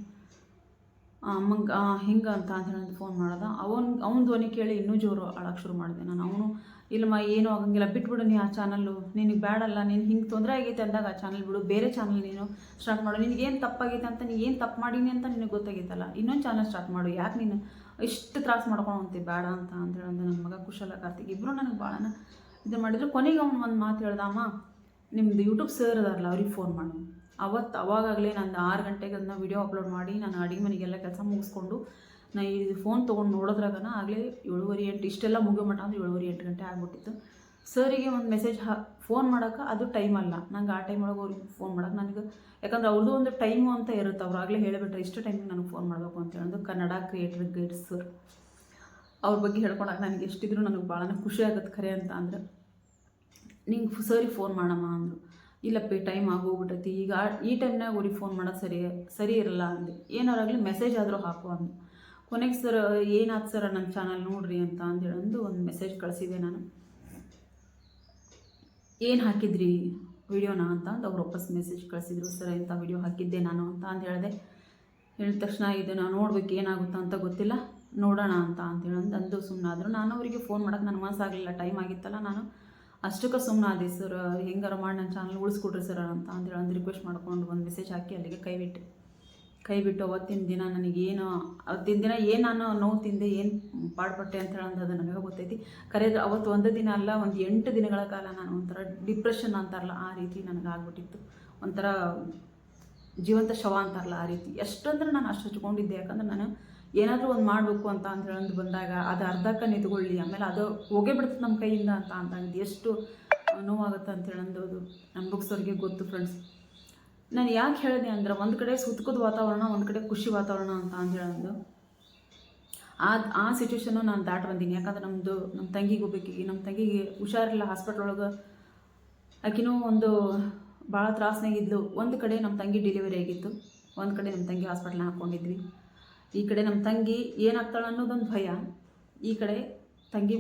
ಅಮ್ಮಂಗೆ ಹಿಂಗೆ ಅಂತ ಅಂತ ಹೇಳಿ ಫೋನ್ ಮಾಡ್ದೆ. ಅವನು, ಅವನ ಧ್ವನಿ ಕೇಳಿ ಇನ್ನೂ ಜೋರು ಅಳಕ್ಕೆ ಶುರು ಮಾಡಿದೆ. ನಾನು ಅವನು, ಇಲ್ಲಮ್ಮ, ಏನೂ ಆಗಂಗಿಲ್ಲ, ಬಿಟ್ಬಿಡು ನೀ ಆ ಚಾನಲ್ಲು ನಿನಗೆ ಬೇಡಲ್ಲ ನೀನು ಹಿಂಗೆ ತೊಂದರೆ ಆಗೈತೆ ಅಂದಾಗ ಆ ಚಾನಲ್ ಬಿಡು. ಬೇರೆ ಚಾನಲ್ ನೀನು ಸ್ಟಾರ್ಟ್ ಮಾಡು. ನಿನಗೆ ಏನು ತಪ್ಪಾಗೈತೆ ಅಂತ, ನೀ ಏನು ತಪ್ಪು ಮಾಡೀನಿ ಅಂತ ನಿನಗೆ ಗೊತ್ತಾಗೈತಲ್ಲ. ಇನ್ನೊಂದು ಚಾನಲ್ ಸ್ಟಾರ್ಟ್ ಮಾಡು. ಯಾಕೆ ನೀನು ಇಷ್ಟು ತ್ರಾಸು ಮಾಡ್ಕೊಂಡು ಅಂತೀವಿ ಬೇಡ ಅಂತ ಅಂತೇಳಿ ನನ್ನ ಮಗ ಕುಶಲ ಕಾರ್ತಿಕ್. ಇಬ್ಬರು ನನಗೆ ಭಾಳನ ಇದು ಮಾಡಿದ್ರು ಕೊನೆಗೆ ಅವ್ನು ಒಂದು ಮಾತು ಹೇಳ್ದ, ಅಮ್ಮ, ನಿಮ್ದು ಯೂಟ್ಯೂಬ್ ಸರ್ ಅದಾರಲ್ಲ, ಅವ್ರಿಗೆ ಫೋನ್ ಮಾಡಿ. ಅವತ್ತು ಅವಾಗಲೇ ನಾನು ಆರು ಗಂಟೆಗೆ ಅದನ್ನ ವಿಡಿಯೋ ಅಪ್ಲೋಡ್ ಮಾಡಿ, ನಾನು ಅಡಿಗೆ ಮನೆಗೆಲ್ಲ ಕೆಲಸ ಮುಗಿಸ್ಕೊಂಡು, ನಾ ಇದು ಫೋನ್ ತೊಗೊಂಡು ನೋಡೋದ್ರಾಗನ ಆಗಲೇ ಏಳುವರೆ ಎಂಟು, ಇಷ್ಟೆಲ್ಲ ಮುಗಿಯೋ ಮಟ್ಟ ಅಂದ್ರೆ ಏಳುವರೆ ಎಂಟು ಗಂಟೆ ಆಗ್ಬಿಟ್ಟಿತ್ತು. ಸರಿಗೆ ಒಂದು ಮೆಸೇಜ್ ಹಾ ಫೋನ್ ಮಾಡೋಕೆ ಅದು ಟೈಮ್ ಅಲ್ಲ. ನಂಗೆ ಆ ಟೈಮ್ ಒಳಗೆ ಅವ್ರಿಗೆ ಫೋನ್ ಮಾಡೋಕೆ ನನಗೆ, ಯಾಕಂದ್ರೆ ಅವ್ರದ್ದು ಒಂದು ಟೈಮು ಅಂತ ಇರುತ್ತೆ ಅವ್ರು ಆಗಲೇ ಹೇಳಿಬಿಟ್ರೆ ಇಷ್ಟು ಟೈಮಿಗೆ ನನಗೆ ಫೋನ್ ಮಾಡಬೇಕು ಅಂತ ಹೇಳೋದು ಕನ್ನಡ ಕ್ರಿಯೇಟರ್ ಗೈಡ್ಸ್ ಅವ್ರ ಬಗ್ಗೆ ಹೇಳ್ಕೊಳಕ್ಕೆ ನನಗೆ ಎಷ್ಟಿದ್ರು ನನಗೆ ಭಾಳ ಖುಷಿ ಆಗುತ್ತೆ ಖರೆ ಅಂತ ಅಂದ್ರೆ, ನಿಂಗೆ ಸರಿ ಫೋನ್ ಮಾಡಮ್ಮ ಅಂದರು. ಇಲ್ಲಪ್ಪಿ ಟೈಮ್ ಆಗೋಗ್ಬಿಟ್ಟೈತಿ ಈಗ ಈ ಟೈಮ್ನಾಗ ಅವ್ರಿಗೆ ಫೋನ್ ಮಾಡೋದು ಸರಿ ಸರಿ ಇರಲ್ಲ ಅಂದೆ. ಏನಾರಾಗಲಿ ಮೆಸೇಜ್ ಆದರೂ ಹಾಕು ಅಂದು. ಕೊನೆಗೆ ಸರ್ ಏನಾಯ್ತು ಸರ್ ನನ್ನ ಚಾನಲ್ ನೋಡ್ರಿ ಅಂತ ಅಂದೇಳಂದು ಒಂದು ಮೆಸೇಜ್ ಕಳಿಸಿದೆ ನಾನು. ಏನು ಹಾಕಿದ್ರಿ ವಿಡಿಯೋನ ಅಂತ ಅಂದು ಅವ್ರು ವಾಪಸ್ ಮೆಸೇಜ್ ಕಳಿಸಿದ್ರು. ಸರ್ ಇಂಥ ವಿಡಿಯೋ ಹಾಕಿದ್ದೆ ನಾನು? ಅಂತ ಅಂದು ಹೇಳಿದೆ. ಹೇಳಿದ ತಕ್ಷಣ ಇದು ನಾವು ನೋಡ್ಬೇಕು ಏನಾಗುತ್ತಾ ಅಂತ ಗೊತ್ತಿಲ್ಲ. ನೋಡೋಣ ಅಂತ ಅಂತೇಳಿ ಅಂದು ಸುಮ್ಮನಾದ್ರು ನಾನು ಅವರಿಗೆ ಫೋನ್ ಮಾಡೋಕೆ ನನಗೆ ಮನಸ್ಸಾಗಲಿಲ್ಲ ಟೈಮ್ ಆಗಿತ್ತಲ್ಲ ನಾನು. ಅಷ್ಟಕ್ಕೆ ಸುಮ್ಮನಾದೆ ಸರ್ ಹೆಂಗಾರ ಮಾಡಿ ನನ್ನ ಚಾನಲ್ ಉಳಿಸ್ಕೊಡ್ರಿ ಸರ್ ಅಂತ ಅಂತೇಳಿ ಒಂದು ರಿಕ್ವೆಸ್ಟ್ ಮಾಡ್ಕೊಂಡು ಒಂದು ಮೆಸೇಜ್ ಹಾಕಿ ಅಲ್ಲಿಗೆ ಕೈ ಬಿಟ್ಟೆ ಕೈ ಬಿಟ್ಟು ಅವತ್ತಿನ ದಿನ ನನಗೇನು ಅವತ್ತಿನ ದಿನ ಏನು ನಾನು ನೋವು ತಿಂದೆ, ಏನು ಪಾಡ್ಪಟ್ಟೆ ಅಂತ ಹೇಳೋದು ಅದು ನನಗೆ ಗೊತ್ತೈತಿ. ಕರೆದು ಅವತ್ತು ಒಂದು ದಿನ ಅಲ್ಲ, ಒಂದು ಎಂಟು ದಿನಗಳ ಕಾಲ ನಾನು ಒಂಥರ ಡಿಪ್ರೆಷನ್ ಅಂತಾರಲ್ಲ ಆ ರೀತಿ ನನಗೆ ಆಗ್ಬಿಟ್ಟಿತ್ತು. ಒಂಥರ ಜೀವಂತ ಶವ ಅಂತಾರಲ್ಲ ಆ ರೀತಿ. ಎಷ್ಟಂದ್ರೆ ನಾನು ಅಷ್ಟು ಹಚ್ಕೊಂಡಿದ್ದೆ. ಯಾಕಂದ್ರೆ ನಾನು ಏನಾದರೂ ಒಂದು ಮಾಡಬೇಕು ಅಂತ ಅಂತ ಹೇಳಂದು ಬಂದಾಗ ಅದು ಅರ್ಧಕ್ಕೆ ನಿಂತ್ಕೊಳ್ಳಿ, ಆಮೇಲೆ ಅದು ಹೋಗೇ ಬಿಡ್ತದೆ ನಮ್ಮ ಕೈಯಿಂದ ಅಂತ ಅಂತಂದು ಎಷ್ಟು ನೋವಾಗುತ್ತೆ ಅಂತ ಹೇಳಂದು ನಮ್ಮ ಬುಕ್ಸವ್ರಿಗೆ ಗೊತ್ತು ಫ್ರೆಂಡ್ಸ್ ನಾನು ಯಾಕೆ ಹೇಳಿದೆ ಅಂದ್ರೆ ಒಂದು ಕಡೆ ಸುತ್ಕದ ವಾತಾವರಣ, ಒಂದು ಕಡೆ ಖುಷಿ ವಾತಾವರಣ ಅಂತ ಅಂತ ಹೇಳಂದು. ಆ ಆ ಸಿಚುವೇಶನ್ನು ನಾನು ದಾಟಿ ಬಂದೀನಿ. ಯಾಕಂದ್ರೆ ನಮ್ಮದು ನಮ್ಮ ತಂಗಿಗೆ ಹೋಗ್ಬೇಕಿಗೆ ನಮ್ಮ ತಂಗಿಗೆ ಹುಷಾರಿಲ್ಲ ಹಾಸ್ಪಿಟ್ಲ್ ಒಳಗೆ. ಆಕಿನೂ ಒಂದು ಭಾಳ ತ್ರಾಸ್ನಾಗಿದ್ಲು ಒಂದು ಕಡೆ ನಮ್ಮ ತಂಗಿ ಡೆಲಿವರಿ ಆಗಿತ್ತು. ಒಂದು ಕಡೆ ನಮ್ಮ ತಂಗಿ ಹಾಸ್ಪಿಟ್ಲ್ನ ಹಾಕ್ಕೊಂಡಿದ್ವಿ ಈ ಕಡೆ ನಮ್ಮ ತಂಗಿ ಏನಾಗ್ತಾಳೆ ಅನ್ನೋದೊಂದು ಭಯ. ಈ ಕಡೆ ತಂಗಿ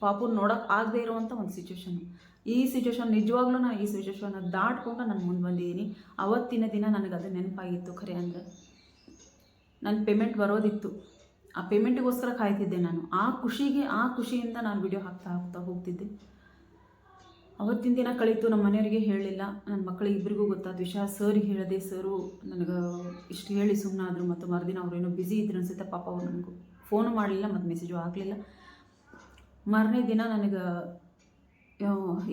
ಪಾಪು ನೋಡೋಕೆ ಆಗದೆ ಇರುವಂಥ ಒಂದು ಸಿಚುವೇಶನ್ ಈ ಸಿಚುವೇಶನ್ ನಿಜವಾಗ್ಲೂ ನಾನು ಈ ಸಿಚುವೇಶನ್ ದಾಟ್ಕೊಂಡು ನಾನು ಮುಂದೆ ಬಂದಿದ್ದೀನಿ ಅವತ್ತಿನ ದಿನ ನನಗೆ ಅದು ನೆನಪಾಗಿತ್ತು ಖರೆ ಅಂದರೆ. ನನ್ನ ಪೇಮೆಂಟ್ ಬರೋದಿತ್ತು. ಆ ಪೇಮೆಂಟಿಗೋಸ್ಕರ ಕಾಯ್ತಿದ್ದೆ ನಾನು. ಆ ಖುಷಿಗೆ, ಆ ಖುಷಿಯಿಂದ ನಾನು ವಿಡಿಯೋ ಹಾಕ್ತಾ ಹಾಕ್ತಾ ಹೋಗ್ತಿದ್ದೆ. ಅವತ್ತಿನ ದಿನ ಕಳೀತು, ನಮ್ಮ ಮನೆಯವರಿಗೆ ಹೇಳಿಲ್ಲ. ನನ್ನ ಮಕ್ಕಳಿಗೆ ಇಬ್ಬರಿಗೂ ಗೊತ್ತಾದ ವಿಷಯ ಸರ್ಗೆ ಹೇಳಿದೆ ಸರು ನನಗೆ ಇಷ್ಟು ಹೇಳಿ ಸುಮ್ಮನಾದರು ಮತ್ತು ಮರುದಿನ ಅವ್ರು ಏನೋ ಬ್ಯುಸಿ ಇದ್ರು ಅನ್ಸುತ್ತೆ, ಪಾಪ ಅವ್ರು ನನಗೂ ಫೋನು ಮಾಡಲಿಲ್ಲ, ಮತ್ತು ಮೆಸೇಜು ಆಗಲಿಲ್ಲ ಮಾರನೇ ದಿನ ನನಗೆ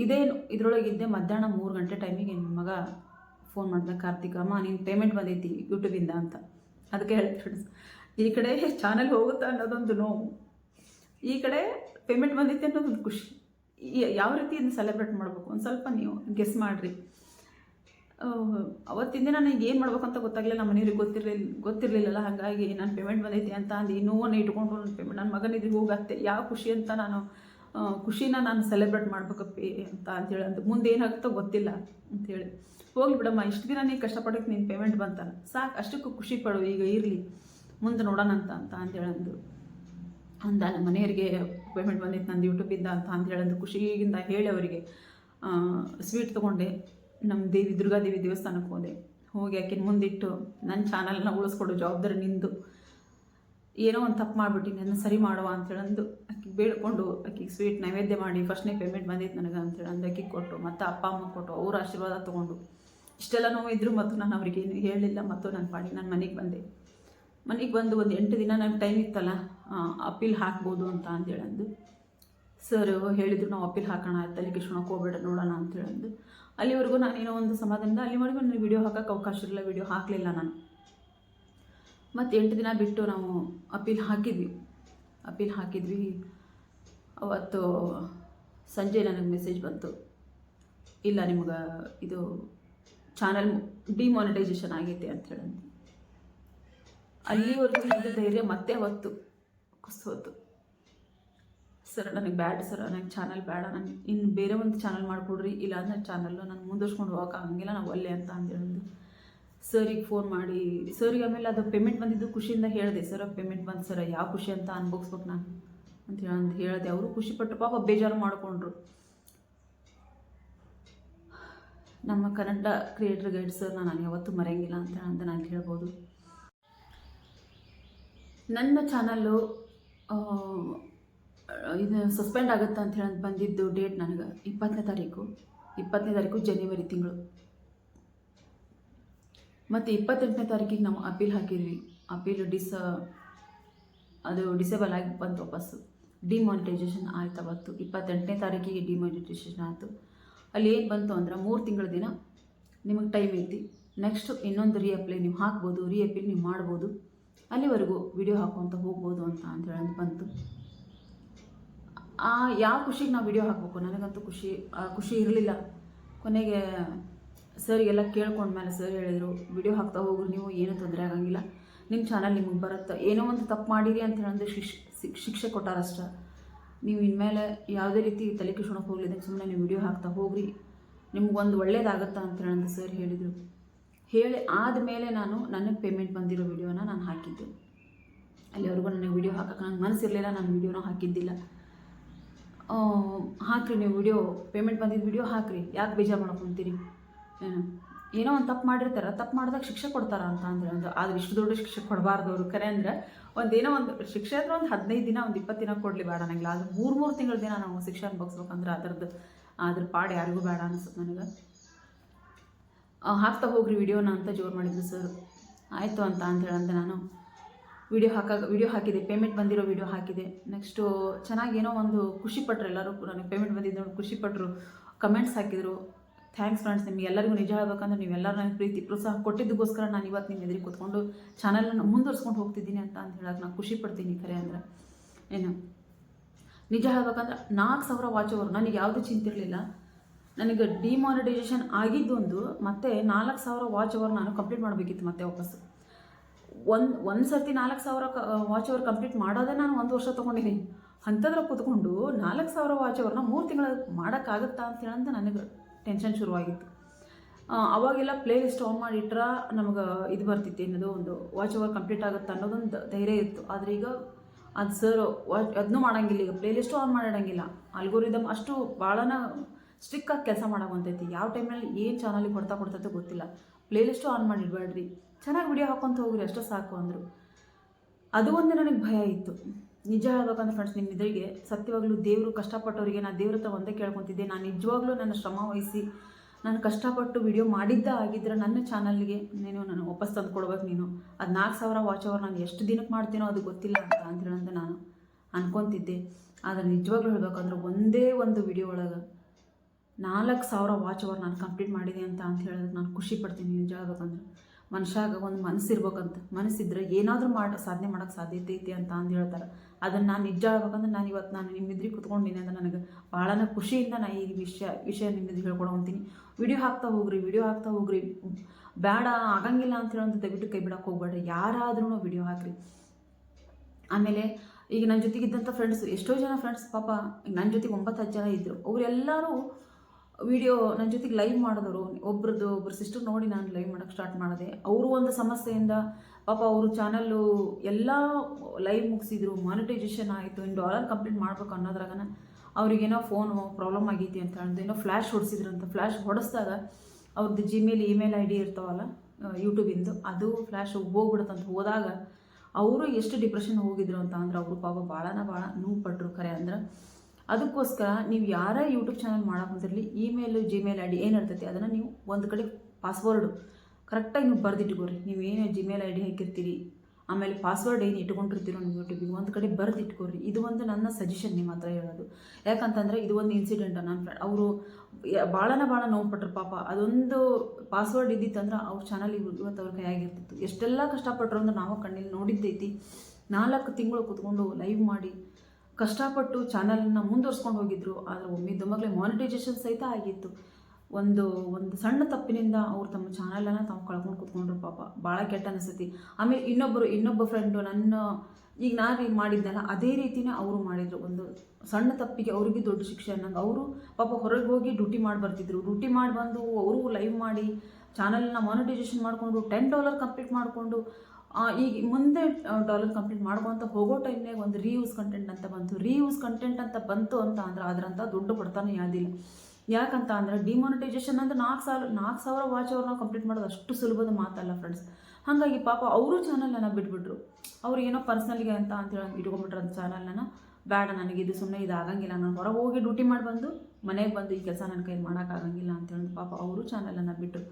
ಇದೇನು ಇದ್ರೊಳಗಿದ್ದೆ ಮಧ್ಯಾಹ್ನ ಮೂರು ಗಂಟೆ ಟೈಮಿಗೆ ನನ್ನ ಮಗ ಫೋನ್ ಮಾಡಿದೆ, ಕಾರ್ತಿಕ್, ಅಮ್ಮ, ನೀನು ಪೇಮೆಂಟ್ ಬಂದೈತಿ ಯೂಟ್ಯೂಬಿಂದ ಅಂತ. ಅದಕ್ಕೆ ಹೇಳಿ ಫ್ರೆಂಡ್ಸ್ ಈ ಕಡೆ ಚಾನಲ್ ಹೋಗುತ್ತಾ ಅನ್ನೋದೊಂದು ನೋವು. ಈ ಕಡೆ ಪೇಮೆಂಟ್ ಬಂದೈತೆ ಅನ್ನೋದೊಂದು ಖುಷಿ. ಯಾವ ರೀತಿ ಇದನ್ನ ಸೆಲೆಬ್ರೇಟ್ ಮಾಡಬೇಕು? ಒಂದು ಸ್ವಲ್ಪ ನೀವು ಗೆಸ್ ಮಾಡಿರಿ. ಅವತ್ತಿನ ದಿನ ನನಗೆ ಏನು ಮಾಡ್ಬೇಕು ಅಂತ ಗೊತ್ತಾಗಲಿಲ್ಲ. ನಮ್ಮ ಮನೆಯವ್ರಿಗೆ ಗೊತ್ತಿರಲಿಲ್ಲ ಗೊತ್ತಿರಲಿಲ್ಲಲ್ಲ, ಹಾಗಾಗಿ ನಾನು ಪೇಮೆಂಟ್ ಬಂದೈತಿ ಅಂತ ಅಂದು ಈ ನೋವನ್ನು ಇಟ್ಕೊಂಡು ನನ್ನ ಪೇಮೆಂಟ್ ನನ್ನ ಮಗನಿಗೆ ಹೋಗತ್ತೆ ಯಾವ ಖುಷಿ ಅಂತ ನಾನು ಖುಷಿನ ನಾನು ಸೆಲೆಬ್ರೇಟ್ ಮಾಡ್ಬೇಕಪ್ಪಿ ಅಂತ ಅಂತೇಳಿ ಅಂತ ಮುಂದೆ ಏನಾಗುತ್ತೋ ಗೊತ್ತಿಲ್ಲ ಅಂಥೇಳಿ ಹೋಗ್ಲಿ ಬಿಡಮ್ಮ, ಇಷ್ಟು ದಿನ ನೀನು ಕಷ್ಟಪಡೋಕ್ಕೆ ನೀನು ಪೇಮೆಂಟ್ ಬಂತಲ್ಲ. ಸಾಕು, ಅಷ್ಟಕ್ಕೂ ಖುಷಿ ಪಡು, ಈಗ ಇರಲಿ. ಮುಂದೆ ನೋಡೋಣ ಅಂತ ಅಂತ ಅಂತೇಳಿ ಅಂದು ಅಂದ, ನಮ್ಮ ಮನೆಯವರಿಗೆ ಪೇಮೆಂಟ್ ಬಂದಿತ್ತು, ನಂದು ಯೂಟ್ಯೂಬಿಂದ ಅಂತ ಅಂತ ಹೇಳಂದು ಖುಷಿಯಿಂದ ಹೇಳಿ ಅವರಿಗೆ. ಸ್ವೀಟ್ ತೊಗೊಂಡೆ. ನಮ್ಮ ದೇವಿ ದುರ್ಗಾದೇವಿ ದೇವಸ್ಥಾನಕ್ಕೆ ಹೋದೆ. ಹೋಗಿ ಆಕಿನ ಮುಂದಿಟ್ಟು ನನ್ನ ಚಾನಲ್ನ ಉಳಿಸ್ಕೊಡು, ಜವಾಬ್ದಾರಿ ನಿಂದು. ಏನೋ ಒಂದು ತಪ್ಪು ಮಾಡಿಬಿಟ್ಟಿನಿ ನನ್ನ ಸರಿ ಮಾಡುವ ಅಂತೇಳಂದು ಆಕಿಗೆ ಬೇಡ್ಕೊಂಡು ಆಕಿಗೆ ಸ್ವೀಟ್ ನೈವೇದ್ಯ ಮಾಡಿ ಫಸ್ಟ್ನೇ ಪೇಮೆಂಟ್ ಬಂದಿತ್ತು ನನಗೆ ಅಂತೇಳಿ ಅಂದು ಆಕಿಗೆ ಕೊಟ್ಟು, ಮತ್ತು ಅಪ್ಪ, ಅಮ್ಮ ಕೊಟ್ಟು, ಅವ್ರ ಆಶೀರ್ವಾದ ತೊಗೊಂಡು. ಇಷ್ಟೆಲ್ಲ ನೋವು ಇದ್ದರು ಮತ್ತು ನಾನು ಅವ್ರಿಗೆ ಏನು ಹೇಳಿಲ್ಲ ಮತ್ತು ನಾನು ಪಾಡಿ ನಾನು ಮನೆಗೆ ಬಂದೆ. ಮನೆಗೆ ಬಂದು ಒಂದು ಎಂಟು ದಿನ ನನಗೆ ಟೈಮ್ ಇತ್ತಲ್ಲ ಅಪೀಲ್ ಹಾಕ್ಬೋದು ಅಂತ ಅಂತೇಳಂದು. ಸರ್, ಹೇಳಿದ್ರು ನಾವು ಅಪೀಲ್ ಹಾಕೋಣ, ತಲೆ ಕೆಡ್ಸ್ಕೊಳಕ್ಕೆ ಹೋಗ್ಬೇಡ, ನೋಡೋಣ ಅಂತ ಹೇಳಂದು ಅಲ್ಲಿವರೆಗೂ ನಾನೇನೋ ಒಂದು ಸಮಾಧಾನದಿಂದ ಅಲ್ಲಿವರೆಗೂ ನನಗೆ ವಿಡಿಯೋ ಹಾಕೋಕ್ಕೆ ಅವಕಾಶ ಇರಲಿಲ್ಲ ವಿಡಿಯೋ ಹಾಕಲಿಲ್ಲ ನಾನು. ಮತ್ತು ಎಂಟು ದಿನ ಬಿಟ್ಟು ನಾವು ಅಪೀಲ್ ಹಾಕಿದ್ವಿ. ಅಪೀಲ್ ಹಾಕಿದ್ವಿ. ಅವತ್ತು ಸಂಜೆ ನನಗೆ ಮೆಸೇಜ್ ಬಂತು. ಇಲ್ಲ ನಿಮ್ಗೆ ಇದು ಚಾನಲ್ ಡಿಮಾನಿಟೈಸೇಷನ್ ಆಗೈತೆ ಅಂತ ಹೇಳಂದು ಅಲ್ಲಿವರೆಗೂ ಧೈರ್ಯ ಮತ್ತೆ ಅವತ್ತು. ಕುಸೋತು ಸರ್, ನನಗೆ ಬ್ಯಾಡ ಸರ್, ನನಗೆ ಚಾನಲ್ ಬೇಡ ನನಗೆ ಇನ್ನು ಬೇರೆ ಒಂದು ಚಾನಲ್ ಮಾಡಿಕೊಡ್ರಿ ಇಲ್ಲ ಅಂದ್ರೆ ಚಾನಲ್ಲು ನಾನು ಮುಂದುವರ್ಸ್ಕೊಂಡು ಹೋಗೋಕ್ಕಾಗಂಗಿಲ್ಲ ನಾವು ಒಳ್ಳೆ ಅಂತ ಅಂದೇಳಿದ್ದು ಸರಿಗೆ ಫೋನ್ ಮಾಡಿ ಸರಿಗೆ ಆಮೇಲೆ ಅದು ಪೇಮೆಂಟ್ ಬಂದಿದ್ದು ಖುಷಿಯಿಂದ ಹೇಳಿದೆ. ಸರ್ ಪೇಮೆಂಟ್ ಬಂದು ಸರ್, ಯಾವ ಖುಷಿ ಅಂತ ಅನ್ಭೋಗಿಸ್ಬೇಕು ನಾನು ಅಂತ ಹೇಳಂದು ಹೇಳಿದೆ. ಅವರು ಖುಷಿಪಟ್ಟು ಪಾಪ ಬೇಜಾರು ಮಾಡಿಕೊಂಡ್ರು. ನಮ್ಮ ಕನ್ನಡ ಕ್ರಿಯೇಟರ್ ಗೈಡ್ ಸರ್, ನಾನು ಯಾವತ್ತೂ ಮರೆಯಂಗಿಲ್ಲ ಅಂತ ಅಂತ ನಾನು ಹೇಳ್ಬೋದು ನನ್ನ ಚಾನಲ್ಲು ಇದು ಸಸ್ಪೆಂಡ್ ಆಗುತ್ತೆ ಅಂತ ಹೇಳಿ ಬಂದಿದ್ದು ಡೇಟ್ ನನಗೆ ಇಪ್ಪತ್ತನೇ ತಾರೀಕು. ಇಪ್ಪತ್ತನೇ ತಾರೀಕು ಜನವರಿ ತಿಂಗಳು. ಮತ್ತು ಇಪ್ಪತ್ತೆಂಟನೇ ತಾರೀಕಿಗೆ ನಾವು ಅಪೀಲ್ ಹಾಕಿದ್ವಿ. ಅಪೀಲ್ ಡಿಸ ಅದು ಡಿಸೇಬಲ್ ಆಗಿ ಬಂತು ವಾಪಸ್ಸು. ಡಿಮಾನಿಟೈಸೇಷನ್ ಆಯ್ತು ಅವತ್ತು. ಇಪ್ಪತ್ತೆಂಟನೇ ತಾರೀಕಿಗೆ ಡಿಮಾನಿಟೈಸೇಷನ್ ಆಯಿತು. ಅಲ್ಲಿ ಏನು ಬಂತು ಅಂದ್ರೆ ಮೂರು ತಿಂಗಳ ದಿನ ನಿಮಗೆ ಟೈಮ್ ಐತಿ. ನೆಕ್ಸ್ಟ್ ಇನ್ನೊಂದು ರೀ ಅಪ್ಲೈ ನೀವು ಹಾಕ್ಬೋದು ರೀ ಅಪೀಲ್ ನೀವು ಮಾಡ್ಬೋದು. ಅಲ್ಲಿವರೆಗೂ ವಿಡಿಯೋ ಹಾಕ್ಕೊಂತ ಹೋಗ್ಬೋದು ಅಂತ ಅಂತ ಬಂತು. ಆ ಯಾವ ಖುಷಿಗೆ ನಾವು ವಿಡಿಯೋ ಹಾಕಬೇಕು? ನನಗಂತೂ ಖುಷಿ ಖುಷಿ ಇರಲಿಲ್ಲ. ಕೊನೆಗೆ ಸರ್ ಎಲ್ಲ ಕೇಳ್ಕೊಂಡ ಕೇಳ್ಕೊಂಡ್ಮೇಲೆ ಸರ್ ಹೇಳಿದರು ವಿಡಿಯೋ ಹಾಕ್ತಾ ಹೋಗ್ರಿ ನೀವು, ಏನೂ ತೊಂದರೆ ಆಗಂಗಿಲ್ಲ. ನಿಮ್ಮ ಚಾನಲ್ ನಿಮಗೆ ಬರುತ್ತೆ. ಏನೋ ಒಂದು ತಪ್ಪು ಮಾಡಿರಿ ಅಂತ ಹೇಳಂದ್ರೆ ಶಿಕ್ಷ ಶಿಕ್ಷೆ ಕೊಟ್ಟಾರಷ್ಟ. ನೀವು ಇನ್ಮೇಲೆ ಯಾವುದೇ ರೀತಿ ತಲೆ ಕಿಶೋಣಕ್ಕೆ ಹೋಗ್ಲಿದ್ದಂಗೆ ಸುಮ್ಮನೆ ನೀವು ವಿಡಿಯೋ ಹಾಕ್ತಾ ಹೋಗ್ರಿ. ನಿಮ್ಗೊಂದು ಒಳ್ಳೇದಾಗತ್ತಾ? ಅಂತ ಹೇಳಂದು ಸರ್ ಹೇಳಿದರು. ಹೇಳಿ ಆದಮೇಲೆ ನಾನು ನನಗೆ ಪೇಮೆಂಟ್ ಬಂದಿರೋ ವಿಡಿಯೋನ ನಾನು ಹಾಕಿದ್ದೆ. ಅಲ್ಲಿವರೆಗೂ ನನಗೆ ವಿಡಿಯೋ ಹಾಕಕ್ಕೆ ನನಗೆ ಮನಸ್ಸಿರಲಿಲ್ಲ, ನಾನು ವಿಡಿಯೋನ ಹಾಕಿದ್ದಿಲ್ಲ. ಹಾಕ್ರಿ ನೀವು ವಿಡಿಯೋ ಪೇಮೆಂಟ್ ಬಂದಿದ್ದು ವಿಡಿಯೋ ಹಾಕ್ರಿ. ಯಾಕೆ ಬೇಜಾರು ಮಾಡ್ಕೊಂತೀರಿ ಏನು? ಏನೋ ಒಂದು ತಪ್ಪು ಮಾಡಿರ್ತಾರೆ, ತಪ್ಪು ಮಾಡಿದಾಗ ಶಿಕ್ಷೆ ಕೊಡ್ತಾರ ಅಂತ ಅಂದರೆ ಒಂದು, ಆದ್ರೆ ಇಷ್ಟು ದೊಡ್ಡ ಶಿಕ್ಷೆ ಕೊಡಬಾರ್ದು ಅವರು ಕರೆ ಅಂದ್ರೆ ಒಂದು ಏನೋ ಒಂದು ಶಿಕ್ಷೆ ಅಂದ್ರೆ ಒಂದು ಹದಿನೈದು ದಿನ, ಒಂದು ಇಪ್ಪತ್ತು ದಿನ ಕೊಡಲಿ ಬೇಡ ನನಗೆ ಅದು ಮೂರು ಮೂರು ತಿಂಗಳ ದಿನ ನಾವು ಶಿಕ್ಷೆ ಅನುಭವಿಸ್ಬೇಕಂದ್ರೆ ಅದರದ್ದು, ಅದ್ರ ಪಾಡು ಯಾರಿಗೂ ಬೇಡ ಅನಿಸುತ್ತೆ ನನಗೆ. ಹಾಕ್ತಾ ಹೋಗ್ರಿ ವಿಡಿಯೋನ ಅಂತ ಜೋರು ಮಾಡಿದ್ರು ಸರ್ ಆಯಿತು ಅಂತ ಅಂತ ಹೇಳಂತೆ ನಾನು ವಿಡಿಯೋ ಹಾಕಾಗ ವಿಡಿಯೋ ಹಾಕಿದೆ ಪೇಮೆಂಟ್ ಬಂದಿರೋ ವಿಡಿಯೋ ಹಾಕಿದೆ. ನೆಕ್ಸ್ಟು ಚೆನ್ನಾಗೇನೋ ಒಂದು ಖುಷಿ ಪಟ್ರು ಎಲ್ಲರೂ ನನಗೆ ಪೇಮೆಂಟ್ ಬಂದಿದ್ದು ನೋಡಿ, ಖುಷಿ ಪಟ್ಟರು ಕಮೆಂಟ್ಸ್ ಹಾಕಿದರು. ಥ್ಯಾಂಕ್ಸ್ ಫ್ರೆಂಡ್ಸ್ ನಿಮಗೆ ಎಲ್ಲರಿಗೂ ನಿಜ ಹೇಳ್ಬೇಕಂದ್ರೆ ನೀವೆಲ್ಲರೂ ನನಗೆ ಪ್ರೀತಿ, ಪ್ರೋತ್ಸಾಹ ಕೊಟ್ಟಿದ್ದಕ್ಕೋಸ್ಕರ ನಾನು ಇವತ್ತು ನಿಮ್ಮ ಎದುರಿಗೆ ಕೂತ್ಕೊಂಡು ಚಾನಲನ್ನು ಮುಂದುವರ್ಸ್ಕೊಂಡು ಹೋಗ್ತಿದ್ದೀನಿ ಅಂತ ಅಂತ ಹೇಳಕ್ಕೆ ನಾನು ಖುಷಿ ಪಡ್ತೀನಿ ಖರೆ ಅಂದರೆ. ಏನು? ನಿಜ ಹೇಳ್ಬೇಕಂದ್ರೆ ನಾಲ್ಕು ಸಾವಿರ ವಾಚ್ ಅವರು ನನಗೆ ಯಾವುದೂ ಚಿಂತೆ ಇರಲಿಲ್ಲ. ನನಗೆ ಡಿಮಾನಿಟೈಸೇಷನ್ ಆಗಿದ್ದೊಂದು, ಮತ್ತೆ ನಾಲ್ಕು ಸಾವಿರ ವಾಚ್ ಅವರ್ ನಾನು ಕಂಪ್ಲೀಟ್ ಮಾಡಬೇಕಿತ್ತು ಮತ್ತೆ ವಾಪಸ್ಸು ಒಂದು ಒಂದು ಸರ್ತಿ ನಾಲ್ಕು ಸಾವಿರ ವಾಚ್ ಅವರ್ ಕಂಪ್ಲೀಟ್ ಮಾಡೋದೇ ನಾನು ಒಂದು ವರ್ಷ ತೊಗೊಂಡಿದ್ದೀನಿ. ಅಂಥದ್ರ ಕೂತ್ಕೊಂಡು ನಾಲ್ಕು ಸಾವಿರ ವಾಚ್ ಅವರ್ನ ಮೂರು ತಿಂಗಳ ಮಾಡೋಕ್ಕಾಗುತ್ತಾ ಅಂತ ಹೇಳಂತ ನನಗೆ ಟೆನ್ಷನ್ ಶುರುವಾಗಿತ್ತು. ಅವಾಗೆಲ್ಲ ಪ್ಲೇ ಲಿಸ್ಟ್ ಆನ್ ಮಾಡಿಟ್ರೆ ನಮಗೆ ಇದು ಬರ್ತಿತ್ತು, ಏನದು ಒಂದು ವಾಚ್ ಅವರ್ ಕಂಪ್ಲೀಟ್ ಆಗುತ್ತೆ ಅನ್ನೋದೊಂದು ಧೈರ್ಯ ಇತ್ತು. ಆದರೆ ಈಗ ಅದು ಸರ್ ವಾಚ್ ಅದನ್ನೂ ಮಾಡೋಂಗಿಲ್ಲ, ಈಗ ಪ್ಲೇ ಲಿಸ್ಟು ಆನ್ ಮಾಡಿಡೋಂಗಿಲ್ಲ. ಅಲ್ಗೋರಿದಮ್ ಅಷ್ಟು ಭಾಳನ ಸ್ಟ್ರಿಕ್ಕಾಗಿ ಕೆಲಸ ಮಾಡೋಕ್ಕೊಂತೈತಿ ಯಾವ ಟೈಮಲ್ಲಿ ಏನು ಚಾನಲಿಗೆ ಕೊಡ್ತಾ ಕೊಡ್ತೈತೆ ಗೊತ್ತಿಲ್ಲ. ಪ್ಲೇಲಿಸ್ಟು ಆನ್ ಮಾಡಿಡ್ಬೇಡ್ರಿ ಚೆನ್ನಾಗಿ ವಿಡಿಯೋ ಹಾಕ್ಕೊಂತ ಹೋಗ್ರಿ, ಅಷ್ಟೇ ಸಾಕು ಅಂದರು. ಅದು ಒಂದೇ ನನಗೆ ಭಯ ಇತ್ತು. ನಿಜ ಹೇಳ್ಬೇಕಂದ್ರೆ ಫ್ರೆಂಡ್ಸ್ ನಿಮ್ಮ ಎದುರಿಗೆ ಸತ್ಯವಾಗಲೂ ದೇವರು ಕಷ್ಟಪಟ್ಟವರಿಗೆ ನಾನು ದೇವ್ರ ಹತ್ರ ಒಂದೇ ಕೇಳ್ಕೊತಿದ್ದೆ. ನಾನು ನಿಜವಾಗ್ಲೂ ನನ್ನ ಶ್ರಮ ವಹಿಸಿ, ನಾನು ಕಷ್ಟಪಟ್ಟು ವಿಡಿಯೋ ಮಾಡಿದ್ದ ಆಗಿದ್ದರೆ ನನ್ನ ಚಾನಲ್ಗೆ ನೀನು ನಾನು ವಾಪಸ್ ತಂದು ಕೊಡ್ಬೇಕು ನೀನು. ಅದು ನಾಲ್ಕು ಸಾವಿರ ವಾಚ್ ಅವರ್ ನಾನು ಎಷ್ಟು ದಿನಕ್ಕೆ ಮಾಡ್ತೀನೋ ಅದು ಗೊತ್ತಿಲ್ಲ ಅಂತ ಅಂತ ಹೇಳಂತ ನಾನು ಅನ್ಕೊತಿದ್ದೆ. ಆದರೆ ನಿಜವಾಗ್ಲೂ ಹೇಳ್ಬೇಕಂದ್ರೆ ಒಂದೇ ಒಂದು ವಿಡಿಯೋ ಒಳಗೆ ನಾಲ್ಕು ಸಾವಿರ ವಾಚ್ ಅವರ್ ನಾನು ಕಂಪ್ಲೀಟ್ ಮಾಡಿದೆ ಅಂತ ಅಂತ ಹೇಳೋದಕ್ಕೆ ನಾನು ಖುಷಿ ಪಡ್ತೀನಿ ನಿಜ ಹೇಳ್ಬೇಕಂದ್ರೆ ಮನುಷ್ಯಾಗ ಒಂದು ಮನಸ್ಸು ಇರ್ಬೇಕಂತ. ಮನಸ್ಸಿದ್ರೆ ಏನಾದರೂ ಮಾಡಿ, ಸಾಧನೆ ಮಾಡೋಕ್ಕೆ ಸಾಧ್ಯತೆ ಐತಿ ಅಂತ ಅಂದು ಹೇಳ್ತಾರೆ. ಅದನ್ನು ನಾನು ನಿಜ ಹೇಳ್ಬೇಕಂದ್ರೆ ನಾನು ಇವತ್ತು ನಾನು ನಿಮ್ಮ ಎದುರಿಗೆ ಕುತ್ಕೊಂಡಿನಿ ಅಂದ್ರೆ ನನಗೆ ಭಾಳನ ಖುಷಿಯಿಂದ ನಾನು ಈ ವಿಷಯ ವಿಷಯ ನಿಮ್ಮ ಎದುರಿಗೆ ಹೇಳ್ಕೊಂಡು ಹೋಗ್ತೀನಿ ವಿಡಿಯೋ ಹಾಕ್ತಾ ಹೋಗ್ರಿ, ವಿಡಿಯೋ ಹಾಕ್ತಾ ಹೋಗ್ರಿ. ಬೇಡ ಆಗಂಗಿಲ್ಲ ಅಂತ ಹೇಳೋದು ದಯವಿಟ್ಟು ಕೈ ಬಿಡೋಕೆ ಹೋಗ್ಬೇಡ್ರಿ. ಯಾರಾದ್ರೂ ವಿಡಿಯೋ ಹಾಕ್ರಿ. ಆಮೇಲೆ ಈಗ ನನ್ನ ಜೊತೆಗಿದ್ದಂಥ ಫ್ರೆಂಡ್ಸ್ ಎಷ್ಟೋ ಜನ ಫ್ರೆಂಡ್ಸ್ ಪಾಪ ನನ್ನ ಜೊತೆಗೆ ಒಂಬತ್ತು ಹತ್ತು ಜನ ಇದ್ದರು ಅವರೆಲ್ಲರೂ ವಿಡಿಯೋ ನನ್ನ ಜೊತೆಗೆ ಲೈವ್ ಮಾಡಿದವರು, ಒಬ್ರದ್ದು ಒಬ್ರು ಸಿಸ್ಟರ್ ನೋಡಿ ನಾನು ಲೈವ್ ಮಾಡೋಕ್ಕೆ ಸ್ಟಾರ್ಟ್ ಮಾಡಿದೆ. ಅವರು ಒಂದು ಸಮಸ್ಯೆಯಿಂದ ಪಾಪ ಅವರು ಚಾನಲ್ಲು ಎಲ್ಲ ಲೈವ್ ಮುಗಿಸಿದ್ರು ಮಾನಿಟೈಸೇಷನ್ ಆಯಿತು ಇನ್ನು ಡಾಲರ್ ಕಂಪ್ಲೀಟ್ ಮಾಡ್ಬೇಕು ಅನ್ನೋದ್ರಾಗನ ಅವ್ರಿಗೇನೋ ಫೋನು ಪ್ರಾಬ್ಲಮ್ ಆಗೈತಿ ಅಂತ ಹೇಳಿದ್ರು ಏನೋ ಫ್ಲ್ಯಾಶ್ ಹೊಡಿಸಿದ್ರು ಅಂತ. ಫ್ಲ್ಯಾಶ್ ಹೊಡೆಸ್ದಾಗ ಅವ್ರದ್ದು ಜಿಮೇಲ್ ಇಮೇಲ್ ಐ ಡಿ ಇರ್ತಾವಲ್ಲ ಯೂಟ್ಯೂಬಿಂದು ಅದು ಫ್ಲ್ಯಾಶ್ ಹೋಗ್ಬಿಡುತ್ತಂತ ಹೋದಾಗ ಅವರು ಎಷ್ಟು ಡಿಪ್ರೆಷನ್ ಹೋಗಿದ್ರು ಅಂತ ಅಂದ್ರೆ ಅವರು ಪಾಪ ಭಾಳನ ಭಾಳ ನೋವು ಪಟ್ಟರು ಖರೆ ಅಂದ್ರೆ ಅದಕ್ಕೋಸ್ಕರ ನೀವು ಯಾರೇ ಯೂಟ್ಯೂಬ್ ಚಾನಲ್ ಮಾಡೋಕೆ ಬಂದಿರಲಿ ಇಮೇಲು ಜಿಮೇಲ್ ಐ ಡಿ ಏನು ಇರ್ತೈತಿ ಅದನ್ನು ನೀವು ಒಂದು ಕಡೆ ಪಾಸ್ವರ್ಡು ಕರೆಕ್ಟಾಗಿ ನೀವು ಬರೆದಿಟ್ಕೋರಿ ನೀವು ಏನು ಜಿಮೇಲ್ ಐ ಡಿ ಹಾಕಿರ್ತೀರಿ, ಆಮೇಲೆ ಪಾಸ್ವರ್ಡ್ ಏನು ಇಟ್ಕೊಂಡಿರ್ತೀರೋ ನೀವು ಯೂಟ್ಯೂಬಿಗೆ ಒಂದು ಕಡೆ ಬರೆದಿಟ್ಕೋರಿ ಇದು ಒಂದು ನನ್ನ ಸಜೆಷನ್ ನಿಮ್ಮ ಹತ್ರ ಹೇಳೋದು. ಯಾಕಂತಂದರೆ ಇದು ಒಂದು ಇನ್ಸಿಡೆಂಟ್ ನನ್ನ ಫ್ರೆಂಡ್ ಅವರು ಭಾಳನ ಭಾಳ ನೋವು ಪಾಪ. ಅದೊಂದು ಪಾಸ್ವರ್ಡ್ ಇದ್ದಿತ್ತಂದ್ರೆ ಅವ್ರ ಚಾನಲ್ ಇವತ್ತು ಅವ್ರ ಕೈಯಾಗಿರ್ತಿತ್ತು. ಎಷ್ಟೆಲ್ಲ ಕಷ್ಟಪಟ್ಟರು ಅಂದ್ರೆ ನಾವು ಕಣ್ಣಲ್ಲಿ ನೋಡಿದ್ದೈತಿ. ನಾಲ್ಕು ತಿಂಗಳು ಕೂತ್ಕೊಂಡು ಲೈವ್ ಮಾಡಿ ಕಷ್ಟಪಟ್ಟು ಚಾನಲನ್ನು ಮುಂದುವರ್ಸ್ಕೊಂಡು ಹೋಗಿದ್ರು. ಆದರೆ ಒಮ್ಮಿದ್ದೊಮ್ಮಗಲೇ ಮಾನಿಟೈಸೇಷನ್ ಸಹಿತ ಆಗಿತ್ತು. ಒಂದು ಒಂದು ಸಣ್ಣ ತಪ್ಪಿನಿಂದ ಅವ್ರು ತಮ್ಮ ಚಾನಲನ್ನು ತಾವು ಕಳ್ಕೊಂಡು ಕೂತ್ಕೊಂಡ್ರು ಪಾಪ. ಭಾಳ ಕೆಟ್ಟ ಅನಿಸ್ತೈತಿ ಆಮೇಲೆ ಇನ್ನೊಬ್ಬರು ಇನ್ನೊಬ್ಬ ಫ್ರೆಂಡು ನನ್ನ, ಈಗ ನಾನು ಈಗ ಮಾಡಿದ್ದೆಲ್ಲ, ಅದೇ ರೀತಿನೇ ಅವರು ಮಾಡಿದರು. ಒಂದು ಸಣ್ಣ ತಪ್ಪಿಗೆ ಅವ್ರಿಗೆ ದೊಡ್ಡ ಶಿಕ್ಷೆ ಅನ್ನಂಗೆ ಅವರು ಪಾಪ ಹೊರಗೆ ಹೋಗಿ ಡ್ಯೂಟಿ ಮಾಡಿ ಬರ್ತಿದ್ರು. ಡ್ಯೂಟಿ ಮಾಡಿ ಬಂದು ಅವರು ಲೈವ್ ಮಾಡಿ ಚಾನಲ್ನ ಮಾನಿಟೈಸೇಷನ್ ಮಾಡಿಕೊಂಡು ಟೆನ್ ಡಾಲರ್ ಕಂಪ್ಲೀಟ್ ಮಾಡಿಕೊಂಡು ಈಗ ಮುಂದೆ ಡಾಲರ್ ಕಂಪ್ಲೀಟ್ ಮಾಡ್ಕೊಂತ ಹೋಗೋ ಟೈಮ್ನಾಗ ಒಂದು ರೀಯೂಸ್ ಕಂಟೆಂಟ್ ಅಂತ ಬಂತು. ರೀಯೂಸ್ ಕಂಟೆಂಟ್ ಅಂತ ಬಂತು ಅಂತ ಅಂದ್ರೆ ಅದರಂಥ ದುಡ್ಡು ಕೊಡ್ತಾನೆ ಯಾವುದಿಲ್ಲ ಯಾಕಂತ ಅಂದರೆ ಡಿಮಾನಿಟೈಸೇಷನ್ ಅಂದ್ರೆ ನಾಲ್ಕು ಸಾವಿರ ನಾಲ್ಕು ಸಾವಿರ ವಾಚ್ ಅವ್ರನ್ನ ಕಂಪ್ಲೀಟ್ ಮಾಡೋದು ಅಷ್ಟು ಸುಲಭದ ಮಾತಲ್ಲ ಫ್ರೆಂಡ್ಸ್ ಹಾಗಾಗಿ ಪಾಪ ಅವರು ಚಾನಲನ್ನು ಬಿಟ್ಬಿಟ್ರು. ಅವ್ರು ಏನೋ ಪರ್ಸ್ನಲ್ಗೆ ಅಂತ ಅಂತೇಳಿ ಇಟ್ಕೊಂಡ್ಬಿಟ್ರು ಅದು ಚಾನಲನ್ನು ಬೇಡ ನನಗೆ ಇದು ಸುಮ್ಮನೆ ಇದು ಆಗಂಗಿಲ್ಲ. ನಾನು ಹೊರಗೆ ಹೋಗಿ ಡ್ಯೂಟಿ ಮಾಡಿ ಬಂದು ಮನೆಗೆ ಬಂದು ಈ ಕೆಲಸ ನನ್ನ ಕೈ ಮಾಡೋಕ್ಕಾಗಂಗಿಲ್ಲ ಅಂತೇಳಿ ಪಾಪ ಅವರು ಚಾನಲನ್ನು ಬಿಟ್ಟರು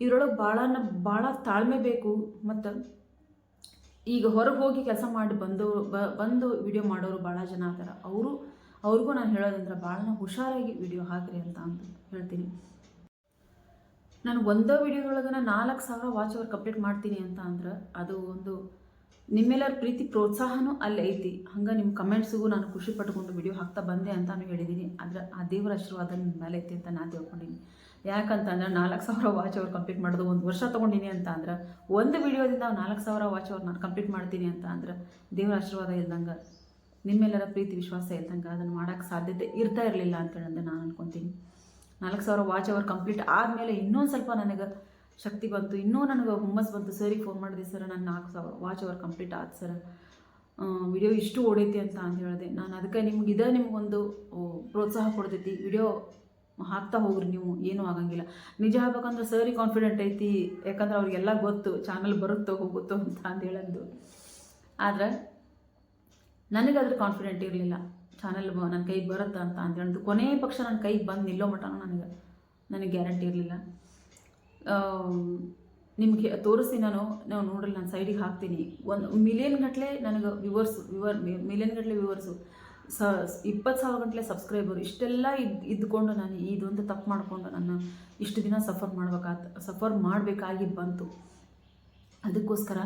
ಇದರೊಳಗೆ ಭಾಳ ಭಾಳ ತಾಳ್ಮೆ ಬೇಕು ಮತ್ತು ಈಗ ಹೊರಗೆ ಹೋಗಿ ಕೆಲಸ ಮಾಡಿ ಬಂದು ಬಂದು ವಿಡಿಯೋ ಮಾಡೋರು ಭಾಳ ಜನ ಅದಾರ. ಅವರು, ಅವ್ರಿಗೂ ನಾನು ಹೇಳೋದಂದ್ರೆ ಭಾಳ ಹುಷಾರಾಗಿ ವಿಡಿಯೋ ಹಾಕ್ರಿ ಅಂತ ಅಂತ ಹೇಳ್ತೀನಿ. ನಾನು ಒಂದೇ ವಿಡಿಯೋದೊಳಗೆ ನಾಲ್ಕು ಸಾವಿರ ವಾಚ್ ಅವರ್ ಕಂಪ್ಲೀಟ್ ಮಾಡ್ತೀನಿ ಅಂತ ಅಂದ್ರೆ ಅದು ಒಂದು ನಿಮ್ಮೆಲ್ಲರ ಪ್ರೀತಿ ಪ್ರೋತ್ಸಾಹನೂ ಅಲ್ಲಿ ಐತಿ. ಹಂಗೆ ನಿಮ್ಮ ಕಮೆಂಟ್ಸಿಗೂ ನಾನು ಖುಷಿ ಪಟ್ಕೊಂಡು ವಿಡಿಯೋ ಹಾಕ್ತಾ ಬಂದೆ ಅಂತಾನು ಹೇಳಿದ್ದೀನಿ ಆದರೆ ಆ ದೇವರ ಆಶೀರ್ವಾದ ನಿಮ್ಮ ಮೇಲೆ ಐತಿ ಅಂತ ನಾನು ತಿಳ್ಕೊಂಡಿನಿ. ಯಾಕಂತಂದ್ರೆ ನಾಲ್ಕು ಸಾವಿರ ವಾಚ್ ಅವ್ರು ಕಂಪ್ಲೀಟ್ ಮಾಡೋದು ಒಂದು ವರ್ಷ ತೊಗೊಂಡಿನಿ ಅಂತ ಅಂದ್ರೆ ಒಂದು ವಿಡಿಯೋದಿಂದ ನಾಲ್ಕು ಸಾವಿರ ವಾಚ್ ಅವ್ರು ನಾನು ಕಂಪ್ಲೀಟ್ ಮಾಡ್ತೀನಿ ಅಂತ ಅಂದ್ರೆ ದೇವರ ಆಶೀರ್ವಾದ ಇಲ್ದಂಗೆ, ನಿಮ್ಮೆಲ್ಲರ ಪ್ರೀತಿ ವಿಶ್ವಾಸ ಇದ್ದಂಗೆ ಅದನ್ನು ಮಾಡೋಕ್ಕೆ ಸಾಧ್ಯತೆ ಇರ್ತಾ ಇರಲಿಲ್ಲ ಅಂತೇಳಿ ನಾನು ಅನ್ಕೊತೀನಿ. ನಾಲ್ಕು ಸಾವಿರ ವಾಚ್ ಅವರ್ ಕಂಪ್ಲೀಟ್ ಆದಮೇಲೆ ಇನ್ನೊಂದು ಸ್ವಲ್ಪ ನನಗೆ ಶಕ್ತಿ ಬಂತು, ಇನ್ನೂ ನನಗೆ ಹುಮ್ಮಸ್ ಬಂತು ಸರಿಗೆ ಫೋನ್ ಮಾಡಿದೆ ಸರ್ ನಾನು ನಾಲ್ಕು ಸಾವಿರ ವಾಚ್ ಅವರ್ ಕಂಪ್ಲೀಟ್ ಆದ ಸರ್ ವಿಡಿಯೋ ಇಷ್ಟು ಓಡೈತಿ ಅಂತ ಅಂತ ಹೇಳಿದೆ, ನಾನು ಅದಕ್ಕೆ ನಿಮ್ಗೆ ಇದೇ ನಿಮ್ಗೊಂದು ಪ್ರೋತ್ಸಾಹ ಕೊಡ್ತೈತಿ ವಿಡಿಯೋ ಹಾಕ್ತಾ ಹೋಗ್ರಿ ನೀವು, ಏನೂ ಆಗಂಗಿಲ್ಲ. ನಿಜ ಹೇಳ್ಬೇಕಂದ್ರೆ ಸರಿ ಕಾನ್ಫಿಡೆಂಟ್ ಐತಿ, ಯಾಕಂದ್ರೆ ಅವ್ರಿಗೆಲ್ಲ ಗೊತ್ತು ಚಾನಲ್ ಬರುತ್ತೋ ಹೋಗುತ್ತೋ ಅಂತ ಅಂತ ಹೇಳಂದು. ಆದ್ರೆ ನನಗೆ ಅದ್ರ ಕಾನ್ಫಿಡೆಂಟ್ ಇರಲಿಲ್ಲ ಚಾನಲ್ ನನ್ನ ಕೈಗೆ ಬರುತ್ತಾ ಅಂತ ಅಂತ ಹೇಳಿದ್ದು ಕೊನೆಯ ಪಕ್ಷ ನನ್ನ ಕೈಗೆ ಬಂದು ನಿಲ್ಲೋ ಮಟ್ಟ ನನಗೆ ನನಗೆ ಗ್ಯಾರಂಟಿ ಇರಲಿಲ್ಲ. ನಿಮಗೆ ತೋರಿಸಿ ನಾನು, ನಾವು ನೋಡ್ರಿ, ನಾನು ಸೈಡಿಗೆ ಹಾಕ್ತೀನಿ. ಒಂದು ಮಿಲಿಯನ್ ಗಟ್ಟಲೆ ನನಗೆ ವ್ಯೂವರ್ಸು ವ್ಯೂವರ್ ಮಿಲಿಯನ್ ಗಟ್ಟಲೆ ವ್ಯೂವರ್ಸು ಸ, ಇಪ್ಪತ್ತು ಸಾವಿರ ಗಂಟಲೆ ಸಬ್ಸ್ಕ್ರೈಬರ್ ಇಷ್ಟೆಲ್ಲ ಇದ್, ಇದ್ಕೊಂಡು ನಾನು ಇದೊಂದು ತಪ್ಪು ಮಾಡಿಕೊಂಡು ನಾನು ಇಷ್ಟು ದಿನ ಸಫರ್ ಮಾಡ್ಬೇಕಾತ ಸಫರ್ ಮಾಡಬೇಕಾಗಿ ಬಂತು. ಅದಕ್ಕೋಸ್ಕರ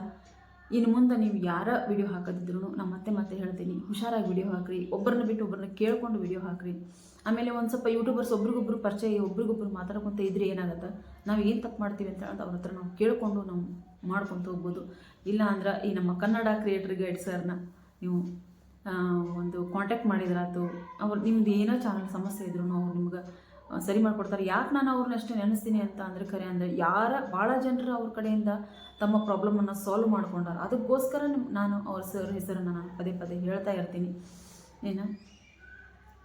ಇನ್ನು ಮುಂದೆ ನೀವು ಯಾರ ವಿಡಿಯೋ ಹಾಕೋದಿದ್ರು ನಾನು ಮತ್ತೆ ಮತ್ತೆ ಹೇಳ್ತೀನಿ. ಹುಷಾರಾಗಿ ವಿಡಿಯೋ ಹಾಕ್ರಿ. ಒಬ್ಬರನ್ನ ಬಿಟ್ಟು ಒಬ್ಬರನ್ನ ಕೇಳ್ಕೊಂಡು ವಿಡಿಯೋ ಹಾಕ್ರಿ. ಆಮೇಲೆ ಒಂದು ಸ್ವಲ್ಪ ಯೂಟ್ಯೂಬರ್ಸ್ ಒಬ್ರಿಗೊಬ್ರು ಪರಿಚಯ, ಒಬ್ರಿಗೊಬ್ರು ಮಾತಾಡ್ಕೊತ ಇದ್ರೆ ಏನಾಗುತ್ತೆ? ನಾವು ಏನು ತಪ್ಪು ಮಾಡ್ತೀವಿ ಅಂತ ಅವ್ರ ಹತ್ರ ನಾವು ಕೇಳಿಕೊಂಡು ನಾವು ಮಾಡ್ಕೊತ ಹೋಗ್ಬೋದು. ಇಲ್ಲ ಅಂದ್ರೆ ಈ ನಮ್ಮ ಕನ್ನಡ ಕ್ರಿಯೇಟರ್ ಗೈಡ್ ಸರ್ನ ನೀವು ಒಂದು ಕಾಂಟ್ಯಾಕ್ಟ್ ಮಾಡಿದ್ರಾತು ಅವ್ರು ನಿಮ್ದು ಏನೋ ಚಾನಲ್ ಸಮಸ್ಯೆ ಇದ್ರು ಅವ್ರು ನಿಮ್ಗೆ ಸರಿ ಮಾಡಿಕೊಡ್ತಾರೆ. ಯಾಕೆ ನಾನು ಅವ್ರನ್ನ ಅಷ್ಟೇ ನೆನೆಸ್ತೀನಿ ಅಂತ ಅಂದರೆ ಖರೆ ಅಂದರೆ ಯಾರ ಭಾಳ ಜನರು ಅವ್ರ ಕಡೆಯಿಂದ ತಮ್ಮ ಪ್ರಾಬ್ಲಮನ್ನು ಸಾಲ್ವ್ ಮಾಡ್ಕೊಂಡಾರ. ಅದಕ್ಕೋಸ್ಕರ ನಾನು ಅವ್ರ ಸರ್ ಹೆಸರನ್ನು ನಾನು ಪದೇ ಪದೇ ಹೇಳ್ತಾ ಇರ್ತೀನಿ. ಏನು?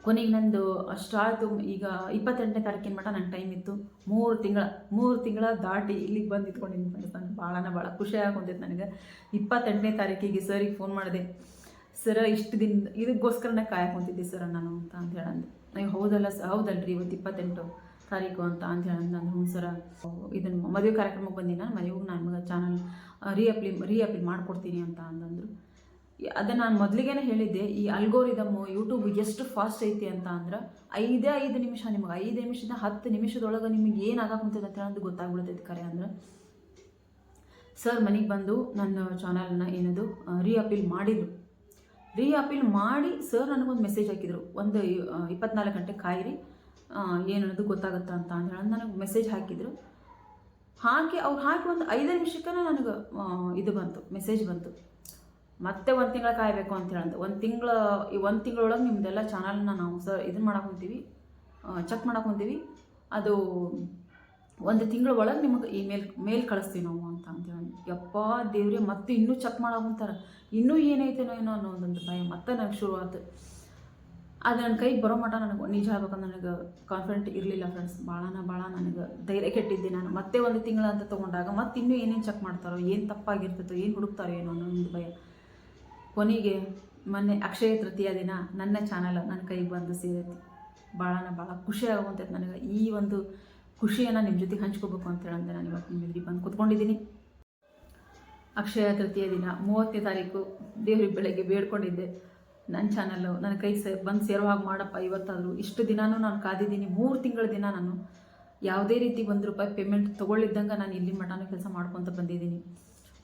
ಕೊನೆಗೆ ನಂದು ಅಷ್ಟಾಯಿತು. ಈಗ ಇಪ್ಪತ್ತೆಂಟನೇ ತಾರೀಕಿನ ಮಟ್ಟ ನನ್ನ ಟೈಮ್ ಇತ್ತು. ಮೂರು ತಿಂಗಳ ಮೂರು ತಿಂಗಳ ದಾಟಿ ಇಲ್ಲಿಗೆ ಬಂದು ಇಟ್ಕೊಂಡಿದ್ದೀನಿ ಫ್ರೆಂಡ್ಸ್ ನಾನು. ಭಾಳನ ಭಾಳ ಖುಷಿ ಹೊಂದಿತ್ತು ನನಗೆ. ಇಪ್ಪತ್ತೆಂಟನೇ ತಾರೀಕಿಗೆ ಸರಿಗೆ ಫೋನ್ ಮಾಡಿದೆ. ಸರ, ಇಷ್ಟು ದಿನ ಇದಕ್ಕೋಸ್ಕರನೇ ಕಾಯಕೊಂತಿದ್ದೆ ಸರ ನಾನು ಅಂತ ಅಂತ ಹೇಳಂದೆ. ನೀವು ಹೌದಲ್ಲ ಸ, ಹೌದಲ್ರಿ, ಇವತ್ತು ಇಪ್ಪತ್ತೆಂಟು ತಾರೀಕು ಅಂತ ಅಂತ ಹೇಳಂದು ನಾನು. ಹ್ಞೂ ಸರ. ಇದನ್ನು ಮದುವೆ ಕಾರ್ಯಕ್ರಮಕ್ಕೆ ಬಂದಿನ ನಾನು ಹೋಗಿ ನಾನು ಚಾನಲ್ ರೀಅಪ್ಲಿ ರೀಅಪ್ಲಿ ಮಾಡಿಕೊಡ್ತೀನಿ ಅಂತ ಅಂದಂದರು. ಅದೇ ನಾನು ಮೊದಲಿಗೇನೆ ಹೇಳಿದ್ದೆ, ಈ ಅಲ್ಗೋರಿದಮ್ಮು ಯೂಟ್ಯೂಬ್ ಎಷ್ಟು ಫಾಸ್ಟ್ ಐತಿ ಅಂತ ಅಂದ್ರೆ, ಐದೇ ಐದು ನಿಮಿಷ ನಿಮಗೆ, ಐದು ನಿಮಿಷದ ಹತ್ತು ನಿಮಿಷದೊಳಗೆ ನಿಮಗೆ ಏನು ಆಗಾಕುಂತದೆ ಅಂತ ಹೇಳೋದು ಗೊತ್ತಾಗ್ಬಿಡ್ತೈತೆ ಕರೆ ಅಂದ್ರೆ. ಸರ್ ಮನೆಗೆ ಬಂದು ನನ್ನ ಚಾನಲ್ನ ಏನದು ರೀಅಪೀಲ್ ಮಾಡಿದರು. ರೀಅಪೀಲ್ ಮಾಡಿ ಸರ್ ನನಗೊಂದು ಮೆಸೇಜ್ ಹಾಕಿದರು. ಒಂದು ಇಪ್ಪತ್ನಾಲ್ಕು ಗಂಟೆ ಕಾಯಿರಿ. ಏನು ಏನನ್ನೋದು ಗೊತ್ತಾಗುತ್ತಾ ಅಂತ ಅಂತ ಹೇಳಿ ನನಗೆ ಮೆಸೇಜ್ ಹಾಕಿದರು. ಹಾಕಿ, ಅವ್ರು ಹಾಕಿ ಒಂದು ಐದು ನಿಮಿಷಕ್ಕೆ ನನಗೆ ಇದು ಬಂತು, ಮೆಸೇಜ್ ಬಂತು. ಮತ್ತೆ ಒಂದು ತಿಂಗಳ ಕಾಯಬೇಕು ಅಂತ ಹೇಳಂತ ಒಂದು ತಿಂಗಳ, ಈ ಒಂದು ತಿಂಗಳೊಳಗೆ ನಿಮ್ಮದೆಲ್ಲ ಚಾನಲ್ನ ನಾವು ಸರ್ ಇದನ್ನ ಮಾಡಕ್ಕೆ ಹೊಂತೀವಿ ಚೆಕ್ ಮಾಡಕ್ಕೆ ಹೊಂತೀವಿ. ಅದು, ಒಂದು ತಿಂಗಳ ಒಳಗೆ ನಿಮಗೆ ಈ ಮೇಲ್ ಕಳಿಸ್ತೀವಿ ನಾವು ಅಂತ ಅಂತೇಳಿ ಯಪ್ಪ ದೇವ್ರೆ, ಮತ್ತೆ ಇನ್ನೂ ಚೆಕ್ ಮಾಡೋಂತಾರ ಇನ್ನೂ ಏನೈತೇನೋ ಏನೋ ಅನ್ನೋ ಒಂದೊಂದು ಭಯ, ಮತ್ತೆ ನನಗೆ ಶುರು ಆಯ್ತು ಅದು ನನ್ನ ಕೈಗೆ ಬರೋ ಮಟ್ಟ ನನಗೆ ನಿಜ ಹೇಳ್ಬೇಕಂದ್ರೆ ನನಗೆ ಕಾನ್ಫಿಡೆಂಟ್ ಇರಲಿಲ್ಲ ಫ್ರೆಂಡ್ಸ್ ಭಾಳನ ಭಾಳ ನನಗೆ ಧೈರ್ಯ ಕೆಟ್ಟಿದ್ದೆ ನಾನು. ಮತ್ತೆ ಒಂದು ತಿಂಗಳ ಅಂತ ತೊಗೊಂಡಾಗ ಮತ್ತೆ ಇನ್ನೂ ಏನೇನು ಚೆಕ್ ಮಾಡ್ತಾರೋ, ಏನು ತಪ್ಪಾಗಿರ್ತೈತೋ, ಏನು ಹುಡುಕ್ತಾರೋ ಏನೋ ಅನ್ನೋ ಒಂದು ಭಯ. ಕೊನೆಗೆ ಮೊನ್ನೆ ಅಕ್ಷಯ ತೃತೀಯ ದಿನ ನನ್ನ ಚಾನಲ್ ನನ್ನ ಕೈಗೆ ಬಂದು ಸೇರೈತಿ. ಭಾಳನ ಭಾಳ ಖುಷಿ ಆಗುವಂಥದ್ದು ನನಗೆ. ಈ ಒಂದು ಖುಷಿಯನ್ನು ನಿಮ್ಮ ಜೊತೆಗೆ ಹಂಚ್ಕೋಬೇಕು ಅಂತ ಹೇಳಂತೆ ನಾನು ಇವತ್ತು ನಿಮ್ಮ ಬಂದು ಕೂತ್ಕೊಂಡಿದ್ದೀನಿ. ಅಕ್ಷಯ ತೃತೀಯ ದಿನ, ಮೂವತ್ತನೇ ತಾರೀಕು ದೇವ್ರಿಗೆ ಬೆಳಗ್ಗೆ ಬೇಡ್ಕೊಂಡಿದ್ದೆ. ನನ್ನ ಚಾನಲ್ಲು ನನ್ನ ಕೈ ಸೇ, ಬಂದು ಸೇರೋ ಹಾಗೆ ಮಾಡಪ್ಪ, ಇವತ್ತಾದರೂ ಇಷ್ಟು ದಿನಾನೂ ನಾನು ಕಾದಿದ್ದೀನಿ, ಮೂರು ತಿಂಗಳ ದಿನ ನಾನು ಯಾವುದೇ ರೀತಿ ಒಂದು ರೂಪಾಯಿ ಪೇಮೆಂಟ್ ತೊಗೊಳ್ಳಿದ್ದಂಗೆ ನಾನು ಇಲ್ಲಿ ಮಠನೂ ಕೆಲಸ ಮಾಡ್ಕೊತ ಬಂದಿದ್ದೀನಿ.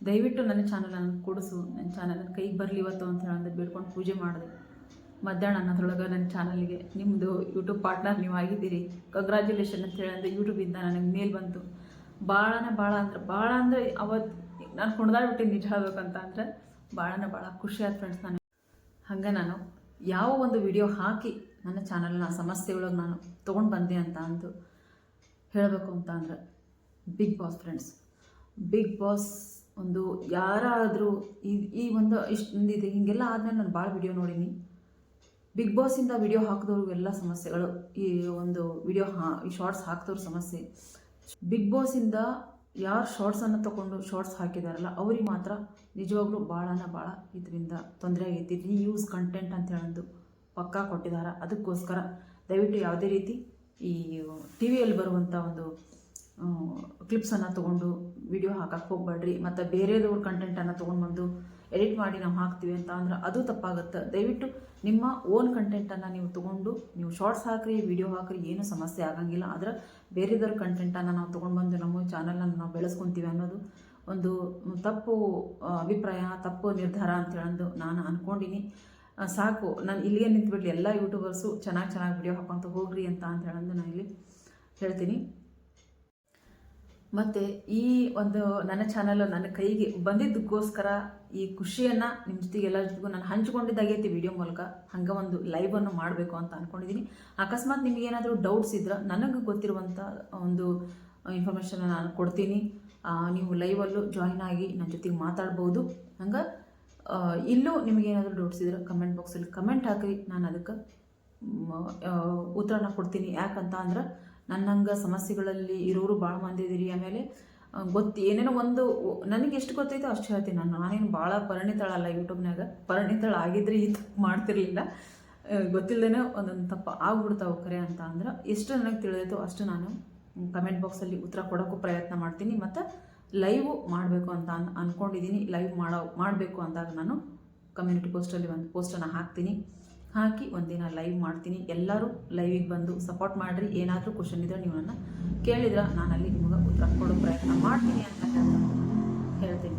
ದಯವಿಟ್ಟು ನನ್ನ ಚಾನಲನ್ನು ಕೊಡಿಸು ನನ್ನ ಚಾನಲ್ ಕೈಗೆ ಬರಲಿ ಇವತ್ತು ಅಂತ ಹೇಳಂದ್ರೆ ಬೇಡ್ಕೊಂಡು ಪೂಜೆ ಮಾಡಿದೆ. ಮಧ್ಯಾಹ್ನ ಅನ್ನೋದ್ರೊಳಗೆ ನನ್ನ ಚಾನಲ್ಗೆ ನಿಮ್ಮದು ಯೂಟ್ಯೂಬ್ ಪಾರ್ಟ್ನರ್ ನೀವು ಆಗಿದ್ದೀರಿ. ಕಂಗ್ರ್ಯಾಚುಲೇಷನ್ ಅಂತ ಹೇಳಂದ್ರೆ ಯೂಟ್ಯೂಬಿಂದ ನನಗೆ ಮೇಲ್ ಬಂತು. ಭಾಳನೇ ಭಾಳ ಅಂದ್ರೆ ಭಾಳ ಅಂದರೆ ಅವತ್ತು ನಾನು ಕುಣ್ದಾಡ್ಬಿಟ್ಟು ನಿಜ ಹೇಳ್ಬೇಕಂತ ಅಂದರೆ ಭಾಳನ ಭಾಳ ಖುಷಿ ಆಯ್ತು ಫ್ರೆಂಡ್ಸ್ ನಾನು ಹಾಗೆ ನಾನು ಯಾವ ಒಂದು ವಿಡಿಯೋ ಹಾಕಿ ನನ್ನ ಚಾನಲ್ನ ಸಮಸ್ಯೆ ಒಳಗೆ ನಾನು ತೊಗೊಂಡು ಬಂದೆ ಅಂತ ಅಂದು ಹೇಳಬೇಕು ಅಂತ ಅಂದರೆ Bigg Boss friends Bigg Boss ಒಂದು ಯಾರಾದರೂ ಈ ಈ ಒಂದು ಇಷ್ಟು ಇದು, ಹೀಗೆಲ್ಲ ಆದಮೇಲೆ ನಾನು ಭಾಳ ವಿಡಿಯೋ ನೋಡೀನಿ. ಬಿಗ್ ಬಾಸಿಂದ ವಿಡಿಯೋ ಹಾಕಿದವ್ರು ಎಲ್ಲ ಸಮಸ್ಯೆಗಳು, ಈ ಒಂದು ವಿಡಿಯೋ ಹಾ, ಈ ಶಾರ್ಟ್ಸ್ ಹಾಕಿದವ್ರ ಸಮಸ್ಯೆ. ಬಿಗ್ ಬಾಸಿಂದ ಯಾರು ಶಾರ್ಟ್ಸನ್ನು ತಗೊಂಡು ಶಾರ್ಟ್ಸ್ ಹಾಕಿದಾರಲ್ಲ, ಅವ್ರಿಗೆ ಮಾತ್ರ ನಿಜವಾಗ್ಲೂ ಭಾಳನ ಭಾಳ ಇದರಿಂದ ತೊಂದರೆ ಆಗೈತಿ. ರೀಯೂಸ್ ಕಂಟೆಂಟ್ ಅಂತ ಹೇಳೋದು ಪಕ್ಕಾ ಕೊಟ್ಟಿದ್ದಾರೆ ಅದಕ್ಕೋಸ್ಕರ ದಯವಿಟ್ಟು ಯಾವುದೇ ರೀತಿ ಈ ಟಿ ವಿಯಲ್ಲಿ ಬರುವಂಥ ಒಂದು ಕ್ಲಿಪ್ಸನ್ನು ತೊಗೊಂಡು ವಿಡಿಯೋ ಹಾಕಕ್ಕೆ ಹೋಗ್ಬೇಡ್ರಿ. ಮತ್ತು ಬೇರೆದವ್ರ ಕಂಟೆಂಟನ್ನು ತೊಗೊಂಡು ಬಂದು ಎಡಿಟ್ ಮಾಡಿ ನಾವು ಹಾಕ್ತೀವಿ ಅಂತ ಅಂದ್ರೆ ಅದು ತಪ್ಪಾಗುತ್ತೆ. ದಯವಿಟ್ಟು ನಿಮ್ಮ ಓನ್ ಕಂಟೆಂಟನ್ನು ನೀವು ತೊಗೊಂಡು, ನೀವು ಶಾರ್ಟ್ಸ್ ಹಾಕ್ರಿ ವಿಡಿಯೋ ಹಾಕ್ರಿ, ಏನೂ ಸಮಸ್ಯೆ ಆಗಂಗಿಲ್ಲ. ಆದರೆ ಬೇರೆದವ್ರ ಕಂಟೆಂಟನ್ನು ನಾವು ತೊಗೊಂಡು ಬಂದು ನಮ್ಮ ಚಾನಲನ್ನು ನಾವು ಬೆಳೆಸ್ಕೊತೀವಿ ಅನ್ನೋದು ಒಂದು ತಪ್ಪು ಅಭಿಪ್ರಾಯ, ತಪ್ಪು ನಿರ್ಧಾರ ಅಂತ ಹೇಳಂದು ನಾನು ಅಂದ್ಕೊಂಡಿನಿ ಸಾಕು. ನಾನು ಇಲ್ಲಿಗೆ ನಿಂತ್ಬಿಡ್ಲಿ. ಎಲ್ಲ ಯೂಟ್ಯೂಬರ್ಸು ಚೆನ್ನಾಗಿ ಚೆನ್ನಾಗಿ ವಿಡಿಯೋ ಹಾಕೊಂತ ಹೋಗ್ರಿ ಅಂತ ಅಂತ ಹೇಳಂದು ನಾನು ಇಲ್ಲಿ ಹೇಳ್ತೀನಿ. ಮತ್ತು ಈ ಒಂದು ನನ್ನ ಚಾನಲ್ ನನ್ನ ಕೈಗೆ ಬಂದಿದ್ದಕ್ಕೋಸ್ಕರ ಈ ಖುಷಿಯನ್ನು ನಿಮ್ಮ ಜೊತೆಗೆ ಎಲ್ಲರ ಜೊತೆಗೂ ನಾನು ಹಂಚ್ಕೊಂಡಿದ್ದಾಗೈತಿ ವಿಡಿಯೋ ಮೂಲಕ ಹಂಗೆ ಒಂದು ಲೈವನ್ನು ಮಾಡಬೇಕು ಅಂತ ಅಂದ್ಕೊಂಡಿದ್ದೀನಿ ಅಕಸ್ಮಾತ್ ನಿಮ್ಗೆ ಏನಾದರೂ ಡೌಟ್ಸ್ ಇದ್ರೆ ನನಗೆ ಗೊತ್ತಿರುವಂಥ ಒಂದು ಇನ್ಫಾರ್ಮೇಷನ್ನ ನಾನು ಕೊಡ್ತೀನಿ. ನೀವು ಲೈವಲ್ಲೂ ಜಾಯಿನ್ ಆಗಿ ನನ್ನ ಜೊತೆಗೆ ಮಾತಾಡ್ಬೋದು. ಹಂಗೆ ಇಲ್ಲೂ ನಿಮಗೇನಾದರೂ ಡೌಟ್ಸ್ ಇದ್ರೆ ಕಮೆಂಟ್ ಬಾಕ್ಸಲ್ಲಿ ಕಮೆಂಟ್ ಹಾಕಿರಿ. ನಾನು ಅದಕ್ಕೆ ಉತ್ತರನ ಕೊಡ್ತೀನಿ. ಯಾಕಂತ ಅಂದ್ರೆ ನನ್ನಂಗೆ ಸಮಸ್ಯೆಗಳಲ್ಲಿ ಇರೋರು ಭಾಳ ಮಂದಿ ಇದೀರಿ ಆಮೇಲೆ ಗೊತ್ತು ಏನೇನೋ ಒಂದು ನನಗೆ ಎಷ್ಟು ಗೊತ್ತೈತೋ ಅಷ್ಟು ಹೇಳ್ತೀನಿ ನಾನು. ನಾನೇನು ಭಾಳ ಪರಿಣಿತಳಲ್ಲ ಯೂಟ್ಯೂಬ್ನಾಗ ಪರಿಣಿತಳ ಆಗಿದ್ರೆ ಈ ತಪ್ಪು ಮಾಡ್ತಿರ್ಲಿಲ್ಲ. ಗೊತ್ತಿಲ್ಲದೇ ಒಂದೊಂದು ತಪ್ಪು ಆಗ್ಬಿಡ್ತಾವೆ ಕರೆ ಅಂತ ಅಂದ್ರೆ ಎಷ್ಟು ನನಗೆ ತಿಳಿದೈತೋ ಅಷ್ಟು ನಾನು ಕಮೆಂಟ್ ಬಾಕ್ಸಲ್ಲಿ ಉತ್ತರ ಕೊಡೋಕ್ಕೂ ಪ್ರಯತ್ನ ಮಾಡ್ತೀನಿ. ಮತ್ತು ಲೈವ್ ಮಾಡಬೇಕು ಅಂತ ಅನ್ ಅಂದ್ಕೊಂಡಿದ್ದೀನಿ ಲೈವ್ ಮಾಡೋ ಮಾಡಬೇಕು ಅಂದಾಗ ನಾನು ಕಮ್ಯುನಿಟಿ ಪೋಸ್ಟಲ್ಲಿ ಒಂದು ಪೋಸ್ಟನ್ನು ಹಾಕ್ತೀನಿ. ಹಾಕಿ ಒಂದಿನ ಲೈವ್ ಮಾಡ್ತೀನಿ. ಎಲ್ಲರೂ ಲೈವಿಗೆ ಬಂದು ಸಪೋರ್ಟ್ ಮಾಡಿರಿ. ಏನಾದರೂ ಕ್ವಶನ್ ಇದ್ದರೆ ನೀವು ನನ್ನ ಕೇಳಿದ್ರೆ ನಾನು ಅಲ್ಲಿ ನಿಮಗೆ ಉತ್ತರ ಕೊಡೋ ಪ್ರಯತ್ನ ಮಾಡ್ತೀನಿ ಅಂತ ಹೇಳ್ತಾ ಹೇಳ್ತೀನಿ.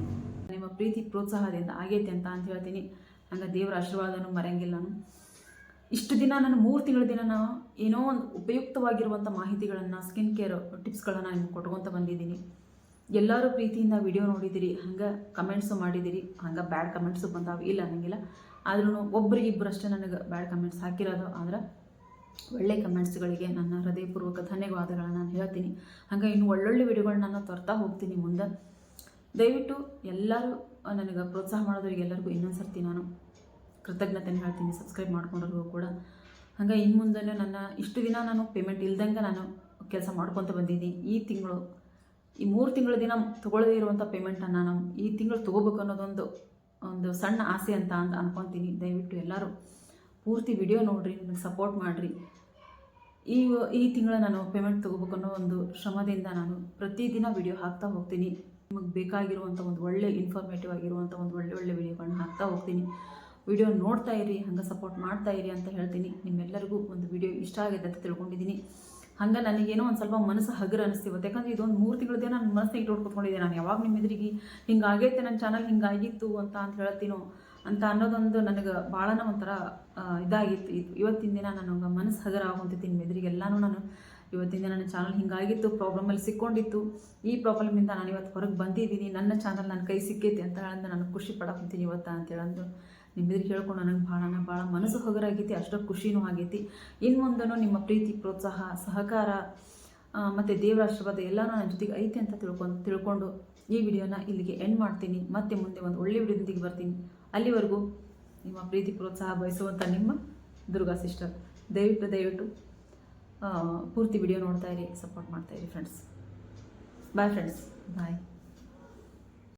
ನಿಮ್ಮ ಪ್ರೀತಿ ಪ್ರೋತ್ಸಾಹದಿಂದ ಆಗೈತೆ ಅಂತ ಅಂತ ಹೇಳ್ತೀನಿ. ಹಂಗೆ ದೇವರ ಆಶೀರ್ವಾದನೂ ಮರೆಯಂಗಿಲ್ಲ ನಾನು. ಇಷ್ಟು ದಿನ ನಾನು ಮೂರು ತಿಂಗಳ ದಿನ ನಾನು ಏನೋ ಒಂದು ಉಪಯುಕ್ತವಾಗಿರುವಂಥ ಮಾಹಿತಿಗಳನ್ನು ಸ್ಕಿನ್ ಕೇರ್ ಟಿಪ್ಸ್ಗಳನ್ನು ನಿಮ್ಗೆ ಕೊಟ್ಕೊತ ಬಂದಿದ್ದೀನಿ. ಎಲ್ಲರೂ ಪ್ರೀತಿಯಿಂದ ವಿಡಿಯೋ ನೋಡಿದಿರಿ. ಹಂಗೆ ಕಮೆಂಟ್ಸು ಮಾಡಿದಿರಿ. ಹಂಗೆ ಬ್ಯಾಡ್ ಕಮೆಂಟ್ಸು ಬಂದಾವೆ. ಇಲ್ಲ ಅನ್ನಂಗಿಲ್ಲ ಆದ್ರೂ ಒಬ್ಬರಿಗಿಬ್ಬರು ಅಷ್ಟೇ ನನಗೆ ಬ್ಯಾಡ್ ಕಮೆಂಟ್ಸ್ ಹಾಕಿರೋದು. ಆದ್ರೆ ಒಳ್ಳೆ ಕಮೆಂಟ್ಸ್ಗಳಿಗೆ ನನ್ನ ಹೃದಯಪೂರ್ವಕ ಧನ್ಯವಾದಗಳನ್ನು ನಾನು ಹೇಳ್ತೀನಿ. ಹಂಗೆ ಇನ್ನು ಒಳ್ಳೊಳ್ಳೆ ವಿಡಿಯೋಗಳನ್ನ ನಾನು ತರ್ತಾ ಹೋಗ್ತೀನಿ ಮುಂದೆ. ದಯವಿಟ್ಟು ಎಲ್ಲರೂ ನನಗೆ ಪ್ರೋತ್ಸಾಹ ಮಾಡೋದ್ರಿಗೆ ಎಲ್ಲರಿಗೂ ಇನ್ನೊಂದು ಸರ್ತಿ ನಾನು ಕೃತಜ್ಞತೆ ಹೇಳ್ತೀನಿ. ಸಬ್ಸ್ಕ್ರೈಬ್ ಮಾಡ್ಕೊಂಡವ್ರಿಗೂ ಕೂಡ. ಹಂಗೆ ಇನ್ನು ಮುಂದೆ ನನ್ನ, ಇಷ್ಟು ದಿನ ನಾನು ಪೇಮೆಂಟ್ ಇಲ್ದಂಗೆ ನಾನು ಕೆಲಸ ಮಾಡ್ಕೊತ ಬಂದಿದ್ದೀನಿ. ಈ ತಿಂಗಳು, ಈ ಮೂರು ತಿಂಗಳ ದಿನ ತೊಗೊಳ್ಳದೇ ಇರುವಂಥ ಪೇಮೆಂಟನ್ನು ನಾನು ಈ ತಿಂಗಳು ತೊಗೋಬೇಕು ಅನ್ನೋದೊಂದು ಒಂದು ಸಣ್ಣ ಆಸೆ ಅಂತ ಅಂತ ಅನ್ಕೊತೀನಿ. ದಯವಿಟ್ಟು ಎಲ್ಲರೂ ಪೂರ್ತಿ ವಿಡಿಯೋ ನೋಡಿರಿ ನನಗೆ ಸಪೋರ್ಟ್ ಮಾಡಿರಿ. ಈ ಈ ತಿಂಗಳ ನಾನು ಪೇಮೆಂಟ್ ತೊಗೋಬೇಕು ಅನ್ನೋ ಒಂದು ಶ್ರಮದಿಂದ ನಾನು ಪ್ರತಿದಿನ ವಿಡಿಯೋ ಹಾಕ್ತಾ ಹೋಗ್ತೀನಿ. ನಿಮಗೆ ಬೇಕಾಗಿರುವಂಥ ಒಂದು ಒಳ್ಳೆ ಇನ್ಫಾರ್ಮೇಟಿವ್ ಆಗಿರುವಂಥ ಒಂದು ಒಳ್ಳೆ ಒಳ್ಳೆ ವಿಡಿಯೋಗಳನ್ನ ಹಾಕ್ತಾ ಹೋಗ್ತೀನಿ. ವಿಡಿಯೋ ನೋಡ್ತಾ ಇರಿ, ಹಂಗೆ ಸಪೋರ್ಟ್ ಮಾಡ್ತಾ ಇರಿ ಅಂತ ಹೇಳ್ತೀನಿ. ನಿಮ್ಮೆಲ್ಲರಿಗೂ ಒಂದು ವಿಡಿಯೋ ಇಷ್ಟ ಆಗಿದೆ ಅಂತ ತಿಳ್ಕೊಂಡಿದ್ದೀನಿ. ಹಂಗೆ ನನಗೇನೋ ಒಂದು ಸ್ವಲ್ಪ ಮನಸ್ಸು ಹಗರ ಅನಿಸ್ತಿವತ್ತು ಯಾಕಂದ್ರೆ ಇದೊಂದು ಮೂರು ತಿಂಗಳದೇ ನಾನು ಮನಸ್ಸು ಇಟ್ಟು ಕೂತ್ಕೊಂಡಿದ್ದೆ ನಾನು. ಯಾವಾಗ ನಿಮ್ಮ ಎದುರಿಗೆ ಹಿಂಗಾಗೈತೆ ನನ್ನ ಚಾನಲ್ ಹಿಂಗಾಗಿತ್ತು ಅಂತ ಅಂತ ಹೇಳ್ತೀನೋ ಅಂತ ಅನ್ನೋದೊಂದು ನನಗೆ ಭಾಳನ ಒಂಥರ ಇದಾಗಿತ್ತು. ಇದು ಇವತ್ತಿನ ದಿನ ನನಗೆ ಮನಸ್ಸು ಹಗರ ಎದುರಿಗೆ ಎಲ್ಲನೂ ನಾನು. ಇವತ್ತಿನ ನನ್ನ ಚಾನಲ್ ಹಿಂಗಾಗಿತ್ತು ಪ್ರಾಬ್ಲಮಲ್ಲಿ ಸಿಕ್ಕೊಂಡಿತ್ತು. ಈ ಪ್ರಾಬ್ಲಮಿಂದ ನಾನು ಇವತ್ತು ಹೊರಗೆ ಬಂದಿದ್ದೀನಿ. ನನ್ನ ಚಾನಲ್ ನನ್ನ ಕೈ ಸಿಕ್ಕೈತಿ ಅಂತ ಹೇಳಂದು ನಾನು ಖುಷಿ ಪಡಕಂತೀನಿ ಇವತ್ತು ಅಂತ ಹೇಳಂದು ನಿಮ್ಮೆದುರಿಗೆ ಹೇಳ್ಕೊಂಡು ನನಗೆ ಭಾಳನ ಭಾಳ ಮನಸ್ಸು ಹಗರಾಗೈತಿ ಅಷ್ಟೊಂದು ಖುಷಿನೂ ಆಗೈತಿ. ಇನ್ನು ಮುಂದೂ ನಿಮ್ಮ ಪ್ರೀತಿ, ಪ್ರೋತ್ಸಾಹ, ಸಹಕಾರ ಮತ್ತು ದೇವರ ಆಶೀರ್ವಾದ ಎಲ್ಲನೂ ನನ್ನ ಜೊತೆಗೆ ಐತೆ ಅಂತ ತಿಳ್ಕೊಂಡು ತಿಳ್ಕೊಂಡು ಈ ವಿಡಿಯೋನ ಇಲ್ಲಿಗೆ ಎಂಡ್ ಮಾಡ್ತೀನಿ. ಮತ್ತೆ ಮುಂದೆ ಒಂದು ಒಳ್ಳೆ ವಿಡಿಯೋದೊಂದಿಗೆ ಬರ್ತೀನಿ. ಅಲ್ಲಿವರೆಗೂ ನಿಮ್ಮ ಪ್ರೀತಿ, ಪ್ರೋತ್ಸಾಹ ಬಯಸುವಂಥ ನಿಮ್ಮ ದುರ್ಗಾ ಸಿಸ್ಟರ್. ದಯವಿಟ್ಟು ದಯವಿಟ್ಟು ಪೂರ್ತಿ ವಿಡಿಯೋ ನೋಡ್ತಾ ಇರಿ ಸಪೋರ್ಟ್ ಮಾಡ್ತಾ ಫ್ರೆಂಡ್ಸ್ ಬಾಯ್ ಫ್ರೆಂಡ್ಸ್ ಬಾಯ್